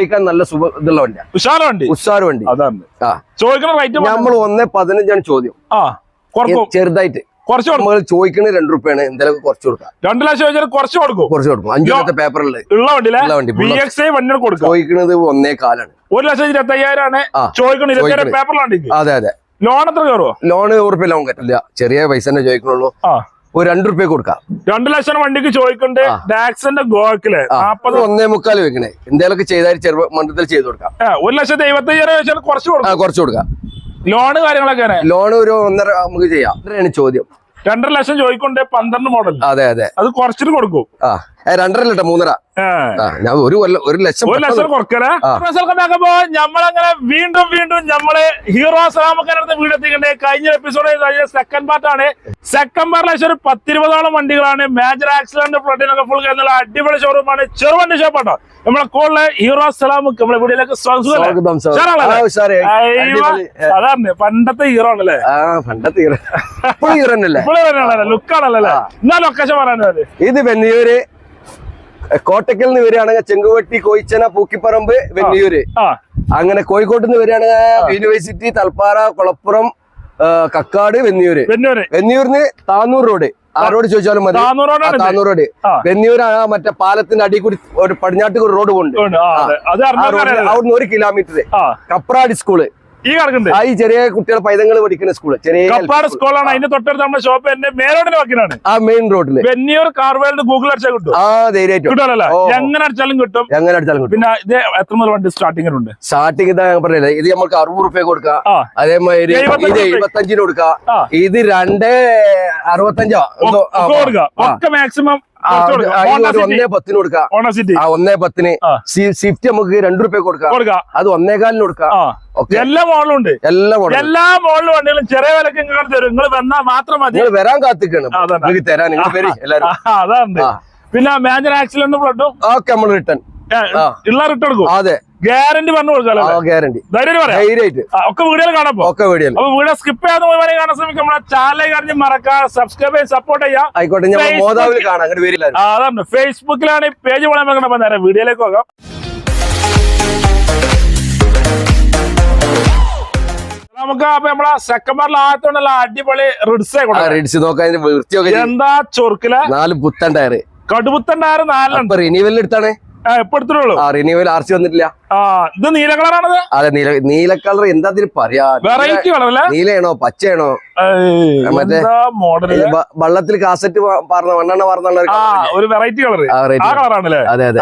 ഉപയോഗിക്കാൻ നല്ല സുഖ ഇതുള്ള വണ്ടിയാ. ഉഷാറ വണ്ടി? ഉഷാറ് വണ്ടി. അതാണ്. ആ. ചോദിക്കുന്ന റേറ്റ് നമ്മൾ ഒന്നേ പതിനഞ്ചാണ് ചോദ്യം. ആ ചെറുതായിട്ട്. കുറച്ച് നമ്മൾ ചോദിക്കുന്നത് രണ്ട് രൂപയാണ് എന്തെങ്കിലും കുറച്ച് കൊടുക്കാം. രണ്ടു ലക്ഷം വെച്ചാൽ കുറച്ച് കൊടുക്കും. കുറച്ച് കൊടുക്കും. അഞ്ചു ലക്ഷത്തെ പേപ്പറിൽ ഉള്ള വണ്ടി, ചോദിക്കുന്നത് ഒന്നേ കാലാണ്. ഒരു ലക്ഷം ഇരുപത്തി അയ്യായിരം ആണ് ചോദിക്കുന്നത് പേപ്പറിലാണ്. അതെ അതെ. ലോൺ എത്ര കയറുമോ ലോൺ ഉറപ്പില്ല ലോൺ കറ്റില്ല ചെറിയ പൈസ തന്നെ ചോദിക്കണുള്ളൂ. ഒരു രണ്ട് റുപ്യ കൊടുക്കാം. രണ്ടു ലക്ഷം വണ്ടിക്ക്. ഡാക്സിന്റെ ഗോക്കിൽ നാപ്പത് ഒന്നേ മുക്കാൽ വെക്കണേ. എന്തെങ്കിലുമൊക്കെ ചെയ്താൽ ചെറുപ്പ മണ്ഡലത്തിൽ ചെയ്ത് കൊടുക്കാം. ഒരു ലക്ഷത്തി എഴുപത്തി അയ്യായിരം വെച്ചാൽ കുറച്ച് കൊടുക്കാം. കുറച്ച് കൊടുക്കാം. ലോണ് കാര്യങ്ങളൊക്കെ ലോൺ ഒരു ഒന്നര നമുക്ക് ചെയ്യാം. അത്രയാണ് ചോദ്യം. രണ്ടര ലക്ഷം ചോദിക്കൊണ്ടേ പന്ത്രണ്ട് മോഡൽ അതെ അതെ. അത് കുറച്ചിട്ട് കൊടുക്കും. ആ. രണ്ടര ലിട്ടർ മൂന്നര. ഞാൻ ഒരു കൊല്ലം ഒരു ലക്ഷം ഒരു ലക്ഷം കുറക്കലേ ഞമ്മളങ്ങനെ വീണ്ടും വീണ്ടും ഞമ്മൾ ഹീറോ സലാമക്കാരടുത്ത് വീട് എത്തിക്കണ്ടേ. കഴിഞ്ഞ എപ്പിസോഡ് കഴിഞ്ഞ സെക്കൻഡ് പാർട്ടാണ് സെക്കൻഡ് പാർട്ടിലെ ഒരു പത്തിരുപതോളം വണ്ടികളാണ്. മേജർ ആക്സിഡന്റ് പ്ലോട്ടിനൊക്കെ ഫുൾ എന്നുള്ള അടിപൊളി ഷോറൂമാണ് ചെറുവണ്ടി ഷോപ്പാട്ടോ നമ്മളെ കോളിൽ ഹീറോ സലാമുക്ക് നമ്മളെ വീടിലേക്ക് സ്വാഗതം. അതാണ് പണ്ടത്തെ ഹീറോ ആണല്ലേ? പണ്ടത്തെ ഹീറോ ഹീറോ ലുക്കാണല്ലേ എന്നാ ലൊക്കേഷൻ പറയാനല്ലേ ഇത് വെന്നിയൂര് കോട്ടക്കൽ നിന്ന് വരികയാണെങ്കിൽ ചെങ്കുവട്ടി കോയിച്ചന പൂക്കിപ്പറമ്പ് വെന്നിയൂര്. അങ്ങനെ കോഴിക്കോട്ട് നിന്ന് വരികയാണെങ്കിൽ യൂണിവേഴ്സിറ്റി തൽപ്പാറ കുളപ്പുറം കക്കാട് വെന്നിയൂര്. വെന്നിയൂരിന് താന്നൂർ റോഡ്. ആരോട് ചോദിച്ചാലും മതി. താന്നൂർ റോഡ്. വെന്നിയൂർ മറ്റേ പാലത്തിന്റെ അടി കൂടി ഒരു പടിഞ്ഞാട്ട് റോഡ് പോകുന്നുണ്ട് അവിടുന്ന് ഒരു കിലോമീറ്റർ കപ്രാടി സ്കൂൾ. ഈ കിടക്കുന്നുണ്ട് ആ ഈ ചെറിയ കുട്ടികളെ പൈതങ്ങൾ പഠിക്കുന്ന സ്കൂൾ ചെറിയ കപ്പാട് സ്കൂളാണ് അതിന്റെ തൊട്ടടുത്ത് നമ്മുടെ ഷോപ്പ് എന്റെ മേലോടിന് വക്കിലാണ് ആ മെയിൻ റോഡിൽ വെന്നിയൂർ കാർവേൽഡ് ഗൂഗിൾ അടിച്ചാൽ കിട്ടും ആ ധൈര്യമായിട്ടും. കിട്ടുമല്ലോ. എങ്ങനെ അടിച്ചാലും കിട്ടും. എങ്ങനെ അടിച്ചാലും കിട്ടും. പിന്നെ ഇത് എത്ര മുതൽ വണ്ടി സ്റ്റാർട്ടിംഗ് ഉണ്ട് സ്റ്റാർട്ടിങ് ഇതാ ഞാൻ പറഞ്ഞില്ലേ ഇത് നമുക്ക് അറുപത് റുപ്യ കൊടുക്കാം. അതേമാതിരി ഇത് എഴുപത്തഞ്ചിന് കൊടുക്കാം. ഇത് രണ്ട് അറുപത്തഞ്ചോ? കൊടുക്കാം. ഒക്കെ മാക്സിമം ഒന്നേ പത്തിന് കൊടുക്കാം. ഒന്നേ പത്തിന്. സ്വിഫ്റ്റ് നമുക്ക് രണ്ടു റുപ്യ കൊടുക്കാം. അത് ഒന്നേകാലിന് കൊടുക്കാം. എല്ലാ മോഡലും ഉണ്ട്. എല്ലാ മോളിലും എല്ലാ മോഡലും വണ്ടികളും ചെറിയ വിലക്ക് നിങ്ങൾ തരും. നിങ്ങൾ വന്നാൽ മാത്രം മതി. നിങ്ങൾ വരാൻ കാത്തിക്കാണ്. നിങ്ങൾക്ക് തരാൻ നിങ്ങൾ വരി എല്ലാരും അതാണ്. പിന്നെ മേജർ ആക്സിഡന്റ് ഫ്ലഡും ഓക്കെ നമ്മൾ റിട്ടേൺ. ഉള്ള റിട്ടേൺ അതെ. ഗ്യാരണ്ടി പറഞ്ഞു കൊടുക്കാലോ ഗ്യാരണ്ടി. ധൈര്യമായിട്ട്. ഒക്കെ വീഡിയോയിൽ കാണാപ്പോ ഒക്കെ വീഡിയോ അപ്പൊ വീഡിയോ സ്കിപ്പ് ചെയ്യാതെ പോയി കാണാൻ ശ്രമിക്കും. നമ്മളെ ചാനൽ കാണിച്ച് മറക്കാം സബ്സ്ക്രൈബ് ചെയ്ത് സപ്പോർട്ട് ചെയ്യാം. ആയിക്കോട്ടെ മോതാവിൽ കാണാം അതാണ് ഫേസ്ബുക്കിലാണ് ഈ പേജ് പോലെ നേരെ വീഡിയോയിലേക്ക് പോകാം. നമുക്ക് അപ്പൊ നമ്മളെ സെക്കൻഡ് ആകത്തോണ്ടല്ല അടിപൊളി റിഡ്സേ നോക്കാൻ ചെയ്യും. എന്താ ചൊറുക്കിലെ? നാല് പുത്തൻ ടയർ കടുപുത്തൻ ടയർ നാലെണ്ണം. എടുത്താണ്? റിന്യൂവൽ ആർ സി വന്നിട്ടില്ല. ആ ഇത് നീല കളറാണത്? അതെ നീല നീല കളർ എന്താ പറയാ? വെറൈറ്റി കളറല്ലേ? നീലയാണോ പച്ചയാണോ? മറ്റേ വള്ളത്തിൽ കാസറ്റ് പറഞ്ഞ മണ്ണെണ്ണ ആ ഒരു വെറൈറ്റി കളർ. കളറാണല്ലേ? അതെ അതെ.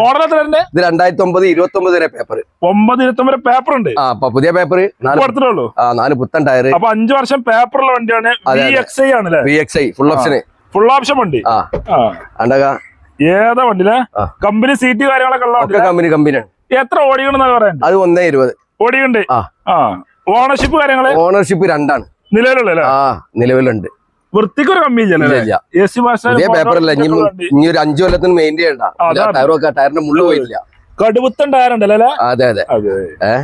മോഡൽ ഇത് രണ്ടായിരത്തി ഒമ്പത് ഇരുപത്തി ഒമ്പത് വരെ പേപ്പർ ഒമ്പത് ഇരുപത്തി ഒമ്പത് പേപ്പർ ഉണ്ട്. ആ അപ്പൊ പുതിയ പേപ്പർ എടുത്തിട്ടുള്ളൂ? ആ നാല് പുത്തൻ ടയർ അപ്പൊ അഞ്ചു വർഷം പേപ്പറുള്ള വണ്ടിയാണ് അതെ, ബി എക്സ് ഐ ആണല്ലേ? വി എക്സ് ഐ ഫുൾ ഓപ്ഷന് ഫുൾ ഓപ്ഷൻ വണ്ടി. ആ. ആ. അണ്ടക ഏതാ വണ്ടിയിലെ? കമ്പനി സീറ്റ് കാര്യങ്ങളൊക്കെ ഉള്ള കമ്പനി കമ്പനിയാണ്. എത്ര ഓടിക്കണെന്നാണ് പറയുന്നത് അത് ഒന്നേ ഇരുപത്. ഓടിയുണ്ട് ആ. ഓണർഷിപ്പ് കാര്യങ്ങൾ? ഓണർഷിപ്പ് രണ്ടാണ്. നിലവിലുള്ള ആ നിലവിലുണ്ട്. വൃത്തിക്കൊരു കമ്മി ഇല്ല, ഇല്ല. എ പേപ്പറല്ല ഇനി ഒരു അഞ്ചു കൊല്ലത്തിന് മെയിൻ ചെയ്യണ്ട. ഒക്കെ ടയറിന്റെ മുള്ളു പോയില്ല കടുപ്പത്തൻ ടയർ ഉണ്ടല്ലോ അതെ അതെ. അതെ. ഏ?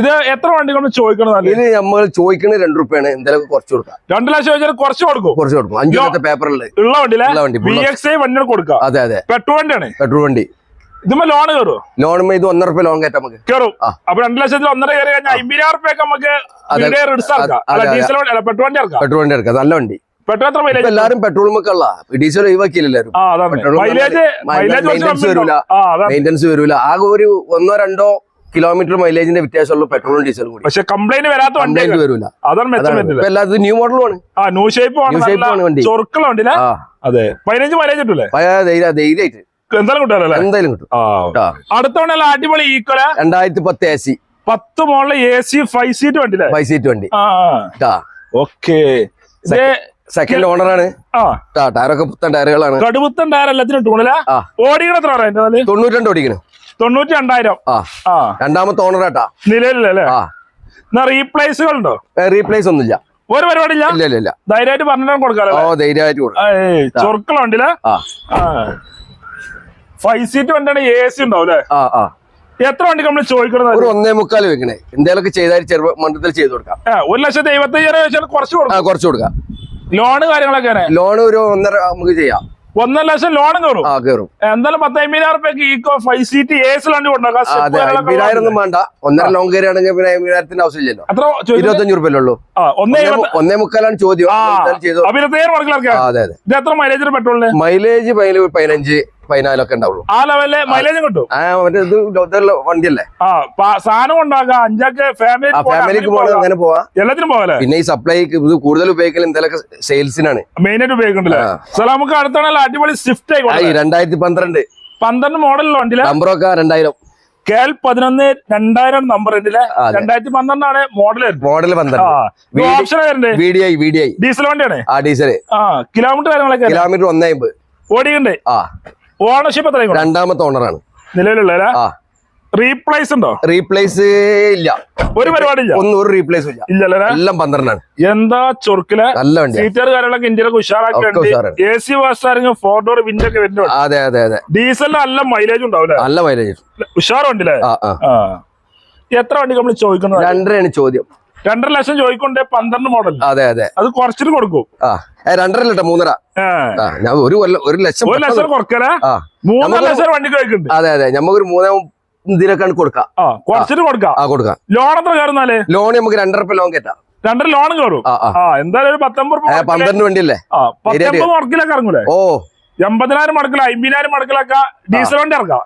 ഇത് എത്ര വണ്ടി കൊണ്ട് ചോദിക്കണം ഇത് നമ്മൾ ചോദിക്കണത് രണ്ട് രൂപയാണ് എന്തായാലും കുറച്ച് കൊടുക്കാം. രണ്ടു ലക്ഷം ചോദിച്ചാൽ കുറച്ച് കൊടുക്കും. കുറച്ച് കൊടുക്കും. അഞ്ചു ലക്ഷത്തെ പേപ്പറിൽ ഉള്ള വണ്ടി വണ്ടി, ബി എക്സ് ഐ വണ്ടി കൊടുക്കാം. അതെ അതെ. പെട്രോൾ വണ്ടിയാണ്. പെട്രോൾ വണ്ടി. ഇതുമ്പോ ലോൺ കയറും ലോൺ ഇത് ഒന്നര റുപ്യ ലോൺ കയറ്റാം നമുക്ക്. കയറും. അപ്പൊ രണ്ടു ലക്ഷത്തിൽ ഒന്നര കയറി കഴിഞ്ഞാൽ അമ്പതിനായിരം റുപ്യൊക്കെ നമുക്ക് പെട്രോൾ വണ്ടി ഇറക്കാം. പെട്രോൾ വണ്ടി ഇറക്കാം. നല്ല വണ്ടി. പെട്രോൾ എത്ര മൈലേജ് എല്ലാരും പെട്രോൾ മക്കല്ല ഡീസൽ ഒഴിവാക്കിയില്ല ആ അതാണ്. മൈലേജ് മെയിന്റെനൻസ് വരൂല. മെയിന്റെനൻസ് വരൂല. ആകെ ഒരു ഒന്നോ രണ്ടോ കിലോമീറ്റർ മൈലേജിന്റെ വ്യത്യാസമുള്ള പെട്രോളും ഡീസലും കൂടി. പക്ഷെ കംപ്ലൈന്റ് വരാത്ത വണ്ടി കംപ്ലൈന്റ് വരൂല. അതാണ് മെച്ചം ഇപ്പൊ എല്ലാത്തും ന്യൂ മോഡലുമാണ് ന്യൂ ഷേപ്പ് New shape ആണ് വണ്ടി. അതെ. പതിനഞ്ച് മൈലേജ് കിട്ടൂലേ? ധൈര്യമായിട്ട് എന്തായാലും കിട്ടാലല്ലേ എന്തായാലും കിട്ടും. ആ. ആ. അടുത്ത വണ്ടി അടിപൊളി ഈക്വല രണ്ടായിരത്തി പത്ത് എ സി പത്ത് മോളിൽ എ സി ഫൈവ് സീറ്റ് വണ്ടി. ഫൈവ് സീറ്റ് വണ്ടി ഓക്കെ. സെക്കൻഡ് ഓണറാണ് ആ. ടയറൊക്കെ പുത്തൻ ടയറുകളാണ് കടുപുത്തൻ ടയർ എല്ലാത്തിനും ആ. ഓടിക്കണ എത്ര പറയാ എന്റെ തൊണ്ണൂറ്റിരണ്ട് ഓടിക്കണം. തൊണ്ണൂറ്റി രണ്ടായിരം രണ്ടാമത്തെ ഓണർ ആട്ടാ നിലവിലല്ലേ എന്നാ റീപ്ലേസുകൾ ഉണ്ടോ റീപ്ലേസ് ഒന്നുമില്ല. ഒരു പരിപാടി ഇല്ല ഇല്ല ഇല്ല. ഇല്ല ധൈര്യമായിട്ട് പറഞ്ഞാൽ കൊടുക്കാലോ ധൈര്യമായിട്ട് കൊടുക്കാം. ചൊറുക്കള വണ്ടിയിലെ ആ. ഫൈവ് സീറ്റ് വണ്ടിയാണ് എ സി ഉണ്ടാവും അല്ലേ? ആ ആ. എത്ര വണ്ടി നമ്മൾ ചോദിക്കണത്? ഒരു ഒന്നേ മുക്കാൽ വെക്കണേ. എന്തെങ്കിലുമൊക്കെ ചെയ്താൽ ചെറു മണ്ഡലത്തിൽ ചെയ്ത് കൊടുക്കാം. ഒരു ലക്ഷത്തി എഴുപത്തി അയ്യായിരം കുറച്ച് കൊടുക്കാം. കുറച്ച് കൊടുക്കാം. ലോണ് കാര്യങ്ങളൊക്കെ ലോൺ ഒരു ഒന്നര നമുക്ക് ചെയ്യാം. ഒന്നര ലക്ഷം ലോൺ കയറും. കയറും. എന്തായാലും പത്ത് അമ്പതിനായിരം റുപ്യക്ക് ഈക്കോ ഫൈവ് സീറ്റ് എസ് വണ്ടി കൊണ്ടുപോകാം വേണ്ട. ഒന്നര ലോങ് കയറിയാണെങ്കിൽ പിന്നെ അമ്പതിനായിരത്തിന്റെ ആവശ്യമില്ലല്ലോ. എത്ര ഇരുപത്തഞ്ചു റുപ്യല്ലേ ഒന്നേ ഒന്നേ മുക്കാലാണ് ചോദ്യം. അതെ അതെ. ഇത് എത്ര മൈലേജ് പെട്രോളിന് മൈലേജ് പതിന- പതിനഞ്ച്. പതിനാലൊക്കെ ഉണ്ടാവുള്ളൂ. ആ ലെവലിൽ മൈലേജും കിട്ടും? വണ്ടിയല്ലേ? സാധനം ഉണ്ടാക്കാം അഞ്ചാക്ക് ഫാമിലി ഫാമിലിക്ക് പോകണം അങ്ങനെ പോവാ. എല്ലാത്തിനും പോകല്ലേ? പിന്നെ ഈ സപ്ലൈ ഇത് കൂടുതൽ ഉപയോഗിക്കൽ എന്തെങ്കിലും സെയിൽസിനാണ് മെയിൻ ആയിട്ട് ഉപയോഗിക്കണ്ടല്ലേ. സാർ നമുക്ക് അടുത്താണല്ലോ അടിപൊളി സ്വിഫ്റ്റ് ആയി രണ്ടായിരത്തി പന്ത്രണ്ട് പന്ത്രണ്ട് മോഡലുള്ള വണ്ടിയിലെ? നമ്പറൊക്കെ രണ്ടായിരം. കെ എൽ പതിനൊന്ന് രണ്ടായിരം നമ്പർ. രണ്ടായിരത്തി പന്ത്രണ്ടാണ് മോഡൽ മോഡൽ പന്ത്രണ്ട്. ഡീസൽ വണ്ടിയാണ്? ആ ഡീസൽ കിലോമീറ്റർ കാര്യങ്ങളൊക്കെ കിലോമീറ്റർ ഒന്നേ ഓടിക്കണ്ടേ? ആ. ഓണർഷിപ്പ് എത്രയും രണ്ടാമത്തെ ഓണറാണ് നിലവിലുള്ള റീപ്ലേസ് ഉണ്ടോ? റീപ്ലേസ് ഇല്ല. ഒരു പരിപാടി ഇല്ല ഒന്നും ഒരു റീപ്ലേസും ഇല്ല. ഇല്ലല്ലേ? എല്ലാം പന്ത്രണ്ടാണ്. എന്താ ചൊറുക്കിൽ? നല്ല വണ്ടി സീറ്റർ കാര്യങ്ങളൊക്കെ ഇന്ത്യയിലൊക്കെ ഉഷാറാക്കി. എ സി വാസ്റ്റാറിങ് ഫോർ ഡോർ വിൻഡോ ഒക്കെ വരുന്നുണ്ട്. അതെ അതെ അതെ. ഡീസലിന് നല്ല മൈലേജ് ഉണ്ടാവില്ലേ നല്ല മൈലേജ് ഉഷാർ ആ എത്ര വണ്ടി നമ്മൾ ചോദിക്കുന്നത്? രണ്ടരയാണ് ചോദ്യം. രണ്ടര ലക്ഷം ചോദിക്കൊണ്ടേ പന്ത്രണ്ട് മോഡൽ അതെ അതെ. അത് കുറച്ചിട്ട് കൊടുക്കും. ആ. രണ്ടര ലിട്ടർ മൂന്നര. ഞാൻ ഒരു കൊല്ലം ഒരു ലക്ഷം അതെ അതെ നമുക്കൊരു മൂന്നേ ഇതിനൊക്കെയാണ് കൊടുക്കാം. കൊടുക്കാം? ലോൺ എത്ര കയറുന്നാൽ ലോൺ നമുക്ക് രണ്ടര രൂപ ലോൺ കയറ്റാം. രണ്ടര ലോൺ കയറും? എന്തായാലും പത്തൊമ്പത് പന്ത്രണ്ട് വണ്ടിയല്ലേ? ഓ. എൺപതിനായിരം മടക്കില അമ്പതിനായിരം മടക്കിലൊക്കെ ഡീസൽ വണ്ടി ഇറക്കാം.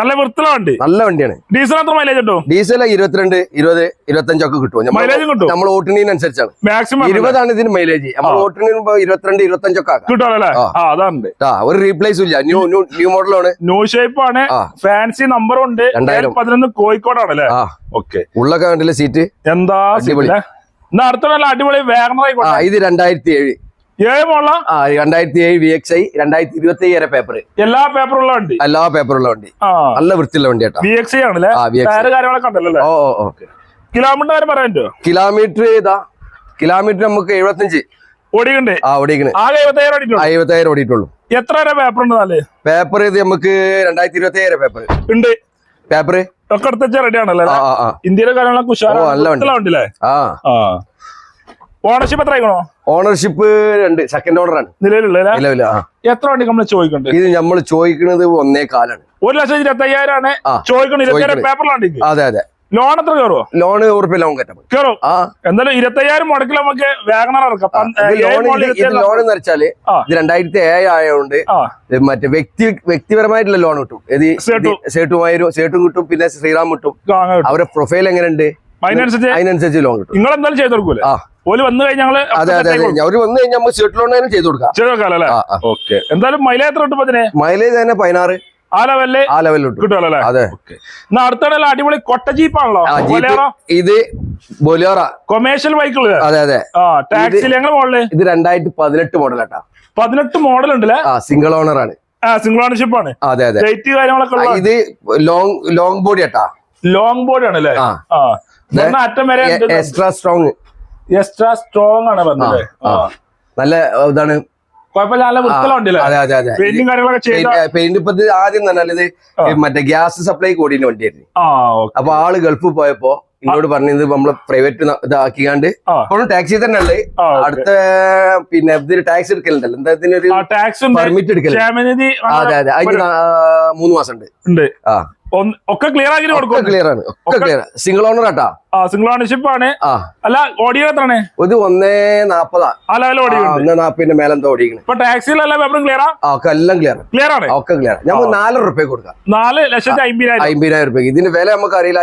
നല്ല വൃത്തിയുള്ള വണ്ടി. നല്ല വണ്ടിയാണ്. ഡീസൽ എത്ര മൈലേജ് കിട്ടും? ഡീസൽ ഇരുപത്തിരണ്ട് ഇരുപത് ഇരുപത്തഞ്ചൊക്കെ കിട്ടും. മൈലേജ് കിട്ടും? നമ്മൾ ഓട്ടുന്നതിനനുസരിച്ചാണ്. മാക്സിമം ഇരുപതാണ് ഇതിന് മൈലേജ് നമ്മൾ ഓട്ടുന്നതിന് ഇരുപത്തിരണ്ട് ഇരുപത്തഞ്ചൊക്കെ കിട്ടുമല്ലോ അല്ലേ? അതാണ് ഒരു റീപ്ലേസ് ഇല്ല. ന്യൂ ന്യൂ ന്യൂ മോഡലാണ് ന്യൂ ഷേപ്പ് ആണ്. ഫാൻസി നമ്പറും ഉണ്ട്. രണ്ടായിരം. പതിനൊന്ന് കോഴിക്കോടാണ് അല്ലേ? ഓക്കെ ഉള്ളൊക്കെ കണ്ടില്ല സീറ്റ് എന്താ? എന്നാ അടിപൊളി വേഗം ഇത് രണ്ടായിരത്തി ഏഴ്. രണ്ടായിരത്തി ഏഴ് വി എക്സ് ഐ രണ്ടായിരത്തി ഇരുപത്തി ഏഴ് പേപ്പർ എല്ലാ പേപ്പറുള്ള വണ്ടി? എല്ലാ പേപ്പറുള്ള വണ്ടി. നല്ല വൃത്തിയുള്ള വണ്ടി കേട്ടോ. വി എക്സ് ആണല്ലേ? കാര്യങ്ങളൊക്കെ ഓ കിലോമീറ്റർ പറയാൻ കിലോമീറ്റർ ഇതാ. കിലോമീറ്റർ നമുക്ക് എഴുപത്തിയഞ്ച്. ഓടിക്കണ്ടേ? ആ ഓടിക്കണ്. എഴുപത്തായിരം ഓടിയിട്ടുള്ളൂ? എത്ര വരെ പേപ്പർ ഉണ്ട് നാല്? പേപ്പർ ഇത് നമുക്ക് രണ്ടായിരത്തി ഇരുപത്തി ഏഴ് പേപ്പർ ഉണ്ട്. പേപ്പർ ഒക്കെ എടുത്ത റെഡി ആണല്ലോ ഇന്ത്യയിലെ കാര്യങ്ങളൊക്കെ നല്ല വണ്ടി. ആ. ഓണർഷിപ്പ് എത്ര ആയിക്കണോ ഓണർഷിപ്പ് രണ്ട് സെക്കൻഡ് ഓണറാണ് നിലവിലുള്ള നിലവില എത്ര വണ്ടി നമ്മൾ ചോദിക്കണ്ടേ? ഇത് നമ്മൾ ചോദിക്കുന്നത് ഒന്നേ കാലാണ്. ഒരു ലക്ഷത്തി ഇരുപത്തി അയ്യായിരം ആണ് പേപ്പറിലാണ് ചോദിക്കണം ഇരുപത്തിയായിരം അതെ അതെ. ലോൺ എത്ര കയറുമോ ലോൺ ഉറപ്പില്ല ലോൺ കയറ്റാൻ പറ്റും. കയറും. എന്തായാലും ഇരുപത്തയ്യായിരം മുടക്കിൽ നമുക്ക് വാഗണർ ഏഴ് ലോൺ എന്ന് വെച്ചാൽ ഇത് രണ്ടായിരത്തി ഏഴ് ആയതുകൊണ്ട് മറ്റേ വ്യക്തി വ്യക്തിപരമായിട്ടുള്ള ലോൺ കിട്ടും. ഇത് സേട്ടു. സേട്ടുമായിരും സേട്ടും കിട്ടും പിന്നെ ശ്രീറാം കിട്ടും. അവരുടെ പ്രൊഫൈൽ എങ്ങനെയുണ്ട്? അതിനനുസരിച്ച്? ലോൺ കിട്ടും. നിങ്ങൾ എന്തായാലും ചെയ്ത് കൊടുക്കൂലേ? ആ. ഓൽ വന്നു കഴിഞ്ഞാൽ ഞങ്ങൾ അതെ അതെ അതെ. അവർ വന്നു കഴിഞ്ഞാൽ നമുക്ക് സീറ്റ് ലോൺ ചെയ്ത് കൊടുക്കാം. ചെയ്ത് കൊടുക്കാം അല്ലേ. ഓക്കെ. എന്തായാലും മൈലേജ് എത്ര കിട്ടും അതിന് മൈലേജ് തന്നെ പതിനാറ്. ആ ലെവലിൽ ആ ലെവലിൽ കിട്ടും. കിട്ടുമല്ലോ അല്ലേ? അതെ. എന്നാ അടുത്തടല്ല അടിപൊളി കൊട്ട ജീപ്പാണല്ലോ ആണല്ലോ. ഇത് ബൊലേറ. കൊമേഴ്ഷ്യൽ ബൈക്കിൾ അതെ അതെ. ടാക്സിൽ ഞങ്ങൾ മോഡൽ? ഇത് രണ്ടായിരത്തി പതിനെട്ട് മോഡലാട്ടാ. പതിനെട്ട് മോഡൽ ഉണ്ടല്ലേ സിംഗിൾ ഓണർ ആണ്. സിംഗിൾ ഓണർഷിപ്പ് ആണ്. അതെ അതെ. റേറ്റ് കാര്യങ്ങളൊക്കെ ഇത് ലോങ് ലോങ് ബോഡി ആട്ടാ. ലോങ് ബോഡി ആണല്ലേ? അറ്റം വരെ എക്സ്ട്രാ സ്ട്രോങ് എക്സ്ട്രാ സ്ട്രോങ് ആണ് പറഞ്ഞത്. നല്ല ഇതാണ്. പെയിന്റും ഇപ്പൊ ആദ്യം തന്നെ മറ്റേ ഗ്യാസ് സപ്ലൈ കൂടിയ വണ്ടിയായിരുന്നു. അപ്പൊ ആൾ ഗൾഫിൽ പോയപ്പോ എന്നോട് പറഞ്ഞത് നമ്മൾ പ്രൈവറ്റ് ഇതാക്കിക്കാണ്ട് അപ്പോഴും ഇപ്പോഴും ടാക്സി തന്നെ ഉള്ളത് അടുത്ത പിന്നെ ഇതിന് ടാക്സ് എടുക്കലുണ്ടല്ലോ. എന്താ ഇതിനൊരു പെർമിറ്റ് ക്ഷേമനിധി അതെ അതെ. അതിന് മൂന്ന് മാസം ഉണ്ട്. ആ. ഒക്കെ ക്ലിയർ ആക്കി കൊടുക്കും ക്ലിയർ ആണ്. ഒക്കെ ക്ലിയർ സിംഗിൾ ഓണർ ആട്ടാ? ആ സിംഗിൾ ഓണർഷിപ്പ് ആണ്. അല്ല ഓടിയത് എത്രയാണ്? ഇത് ഒന്നേ നാപ്പതാ. അല്ല ഒന്നേ മേലെന്താ ഓടിക്കുന്നത് ഇപ്പൊ ടാക്സിയിലല്ല പേപ്പറും ക്ലിയർ ഒക്കെ എല്ലാം ക്ലിയർ ക്ലിയർ ആണ്? ഒക്കെ ക്ലിയർ നമുക്ക് നാലര റുപ്യ കൊടുക്കാം. നാല് ലക്ഷത്തി അമ്പതിനായിരം അമ്പതിനായിരം റുപ്യ ഇതിന്റെ വില നമുക്ക് അറിയില്ല.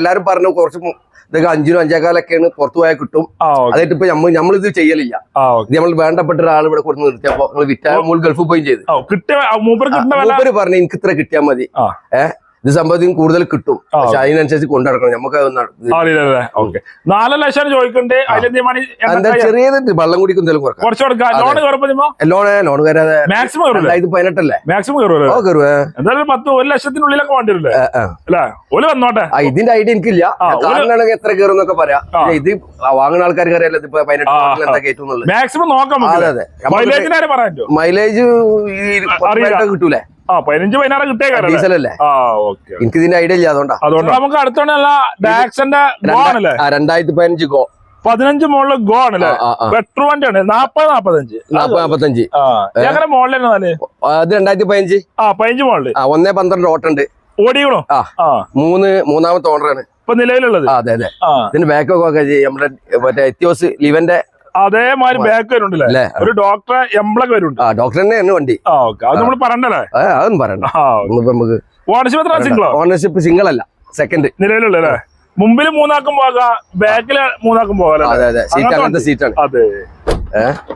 എല്ലാരും പറഞ്ഞു കുറച്ച് ഇതൊക്കെ അഞ്ചിനും അഞ്ചേക്കാലൊക്കെയാണ് പുറത്തു പോയാൽ കിട്ടും. അതായിട്ട് ഇപ്പൊ നമ്മൾ നമ്മളിത് ചെയ്യലില്ല. നമ്മൾ വേണ്ടപ്പെട്ട ഒരാൾ ഇവിടെ കൊടുത്ത് നിർത്തിയപ്പോ നമ്മൾ വിറ്റാ ഗൾഫിൽ പോയി ചെയ്ത്. കിട്ടിയ മൂപ്പര് പറഞ്ഞു എനിക്ക് ഇത്ര കിട്ടിയാൽ മതി ഏഹ് ഇത് സംഭവത്തിന് കൂടുതൽ കിട്ടും. പക്ഷെ അതിനനുസരിച്ച് കൊണ്ടുനടക്കണം. നമുക്ക് നാല് ലക്ഷം ചോദിക്കണ്ടേ എന്താ ചെറിയത് വെള്ളം കുടിക്കും ലോൺ ലോൺ കയറാതെ മാക്സിമം പതിനെട്ടല്ലേ? മാക്സിമം കയറുവേ എന്തായാലും ഒരു പത്ത് ഒരു ലക്ഷത്തിനുള്ളിലൊക്കെ അല്ലേ? ഓൽ വന്നോട്ടെ. ഇതിന്റെ ഐഡിയ എനിക്കില്ല. കാറിനാണെങ്കിൽ എത്ര കയറും എന്നൊക്കെ പറയാം. ഇത് വാങ്ങുന്ന ആൾക്കാർക്ക് അറിയാലോ ഇതിപ്പോ പതിനെട്ട് എന്താ. മാക്സിമം നോക്കാം അതെ മൈലേജ്. കിട്ടൂലേ? പതിനഞ്ച് പതിനാറ് കിട്ടിയ കാര്യം അല്ലേ? ആ ഓക്കെ എനിക്ക് ഇതിന്റെ ഐഡിയ ഇല്ല അതുകൊണ്ടാ. അതുകൊണ്ട്. നമുക്ക് അടുത്തോണ്ടല്ല ഡാക്സന്റെ ഗോ ആണല്ലേ? ആ രണ്ടായിരത്തി പതിനഞ്ച് ഗോ പതിനഞ്ച് മോളിൽ ഗോ ആണല്ലേ. പെട്രോൾ നാപ്പത് നാപ്പത്തഞ്ച്. നാപ്പത് നാപ്പത്തഞ്ച്. എങ്ങനെ അത് രണ്ടായിരത്തി പതിനഞ്ച്. ആ പതിനഞ്ച് മോളിൽ. ആ ഒന്നേ പന്ത്രണ്ട് ഓട്ടുണ്ട്. ഓടിക്കണോ? ആ ആ. മൂന്ന് മൂന്നാമത്തെ ഓണറാണ്. ഇപ്പൊ നിലവിലുള്ളത്? അതെ അതെ. ഇതിന്റെ ബാക്കപ്പ് ബാക്കൊക്കെ നമ്മുടെ മറ്റേ എത്തിയോസ് ലിവന്റെ അതേമാതിരി ബാക്ക് വരുന്നുണ്ടല്ലേ ഒരു ഡോക്ടറെ എംബ്ലൊക്കെ വരുന്നുണ്ട്. ആ ഡോക്ടർ തന്നെ വണ്ടി. ആ ഓക്കെ. അത് നമ്മൾ പറയണ്ടല്ലേ? അതും അതൊന്നും പറയണ്ട. നമുക്ക് ഓണർഷിപ്പ് സിംഗിളോ ഓണർഷിപ്പ് സിംഗിൾ അല്ല. സെക്കൻഡ് നിലവിലുള്ള അല്ലേ? മുമ്പിൽ മൂന്നാക്കും പോകാം ബാക്കിൽ മൂന്നാക്കും പോകാം അതെ അതെ. സീറ്റ് അങ്ങനത്തെ സീറ്റാണ് അതെ.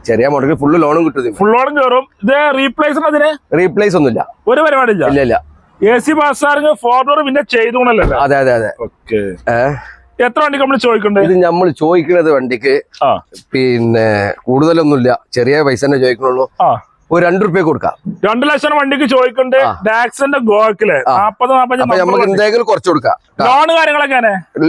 ചെറിയ മോഡൽ ഫുള്ള് ലോണും കിട്ടും ഫുൾ ലോണും കയറും ഇത് റീപ്ലേസ് അതിന്? റീപ്ലേസ് ഒന്നുമില്ല. ഒരു പരിപാടി ഇല്ല ഇല്ല. എ സി പാസ്സാറിന് ഫോർ ഡോർ പിന്നെ ചെയ്തോണല്ലോ അതെ അതെ അതെ. ഓക്കെ. എത്ര വണ്ടി നമ്മൾ ചോദിക്കണ്ടേ? ഇത് നമ്മൾ ചോദിക്കുന്നത് വണ്ടിക്ക് പിന്നെ കൂടുതലൊന്നുമില്ല. ചെറിയ പൈസ തന്നെ ചോദിക്കണുള്ളൂ ഒരു രണ്ട് റുപ്യ കൊടുക്കാം. രണ്ടു ലക്ഷം വണ്ടിക്ക് ചോദിക്കണ്ടേ. ടാക്സിന്റെ ഗോക്കിൽ. നാപ്പത് നമുക്ക് എന്തെങ്കിലും കുറച്ച് കൊടുക്കാം. ലോൺ കാര്യങ്ങളൊക്കെ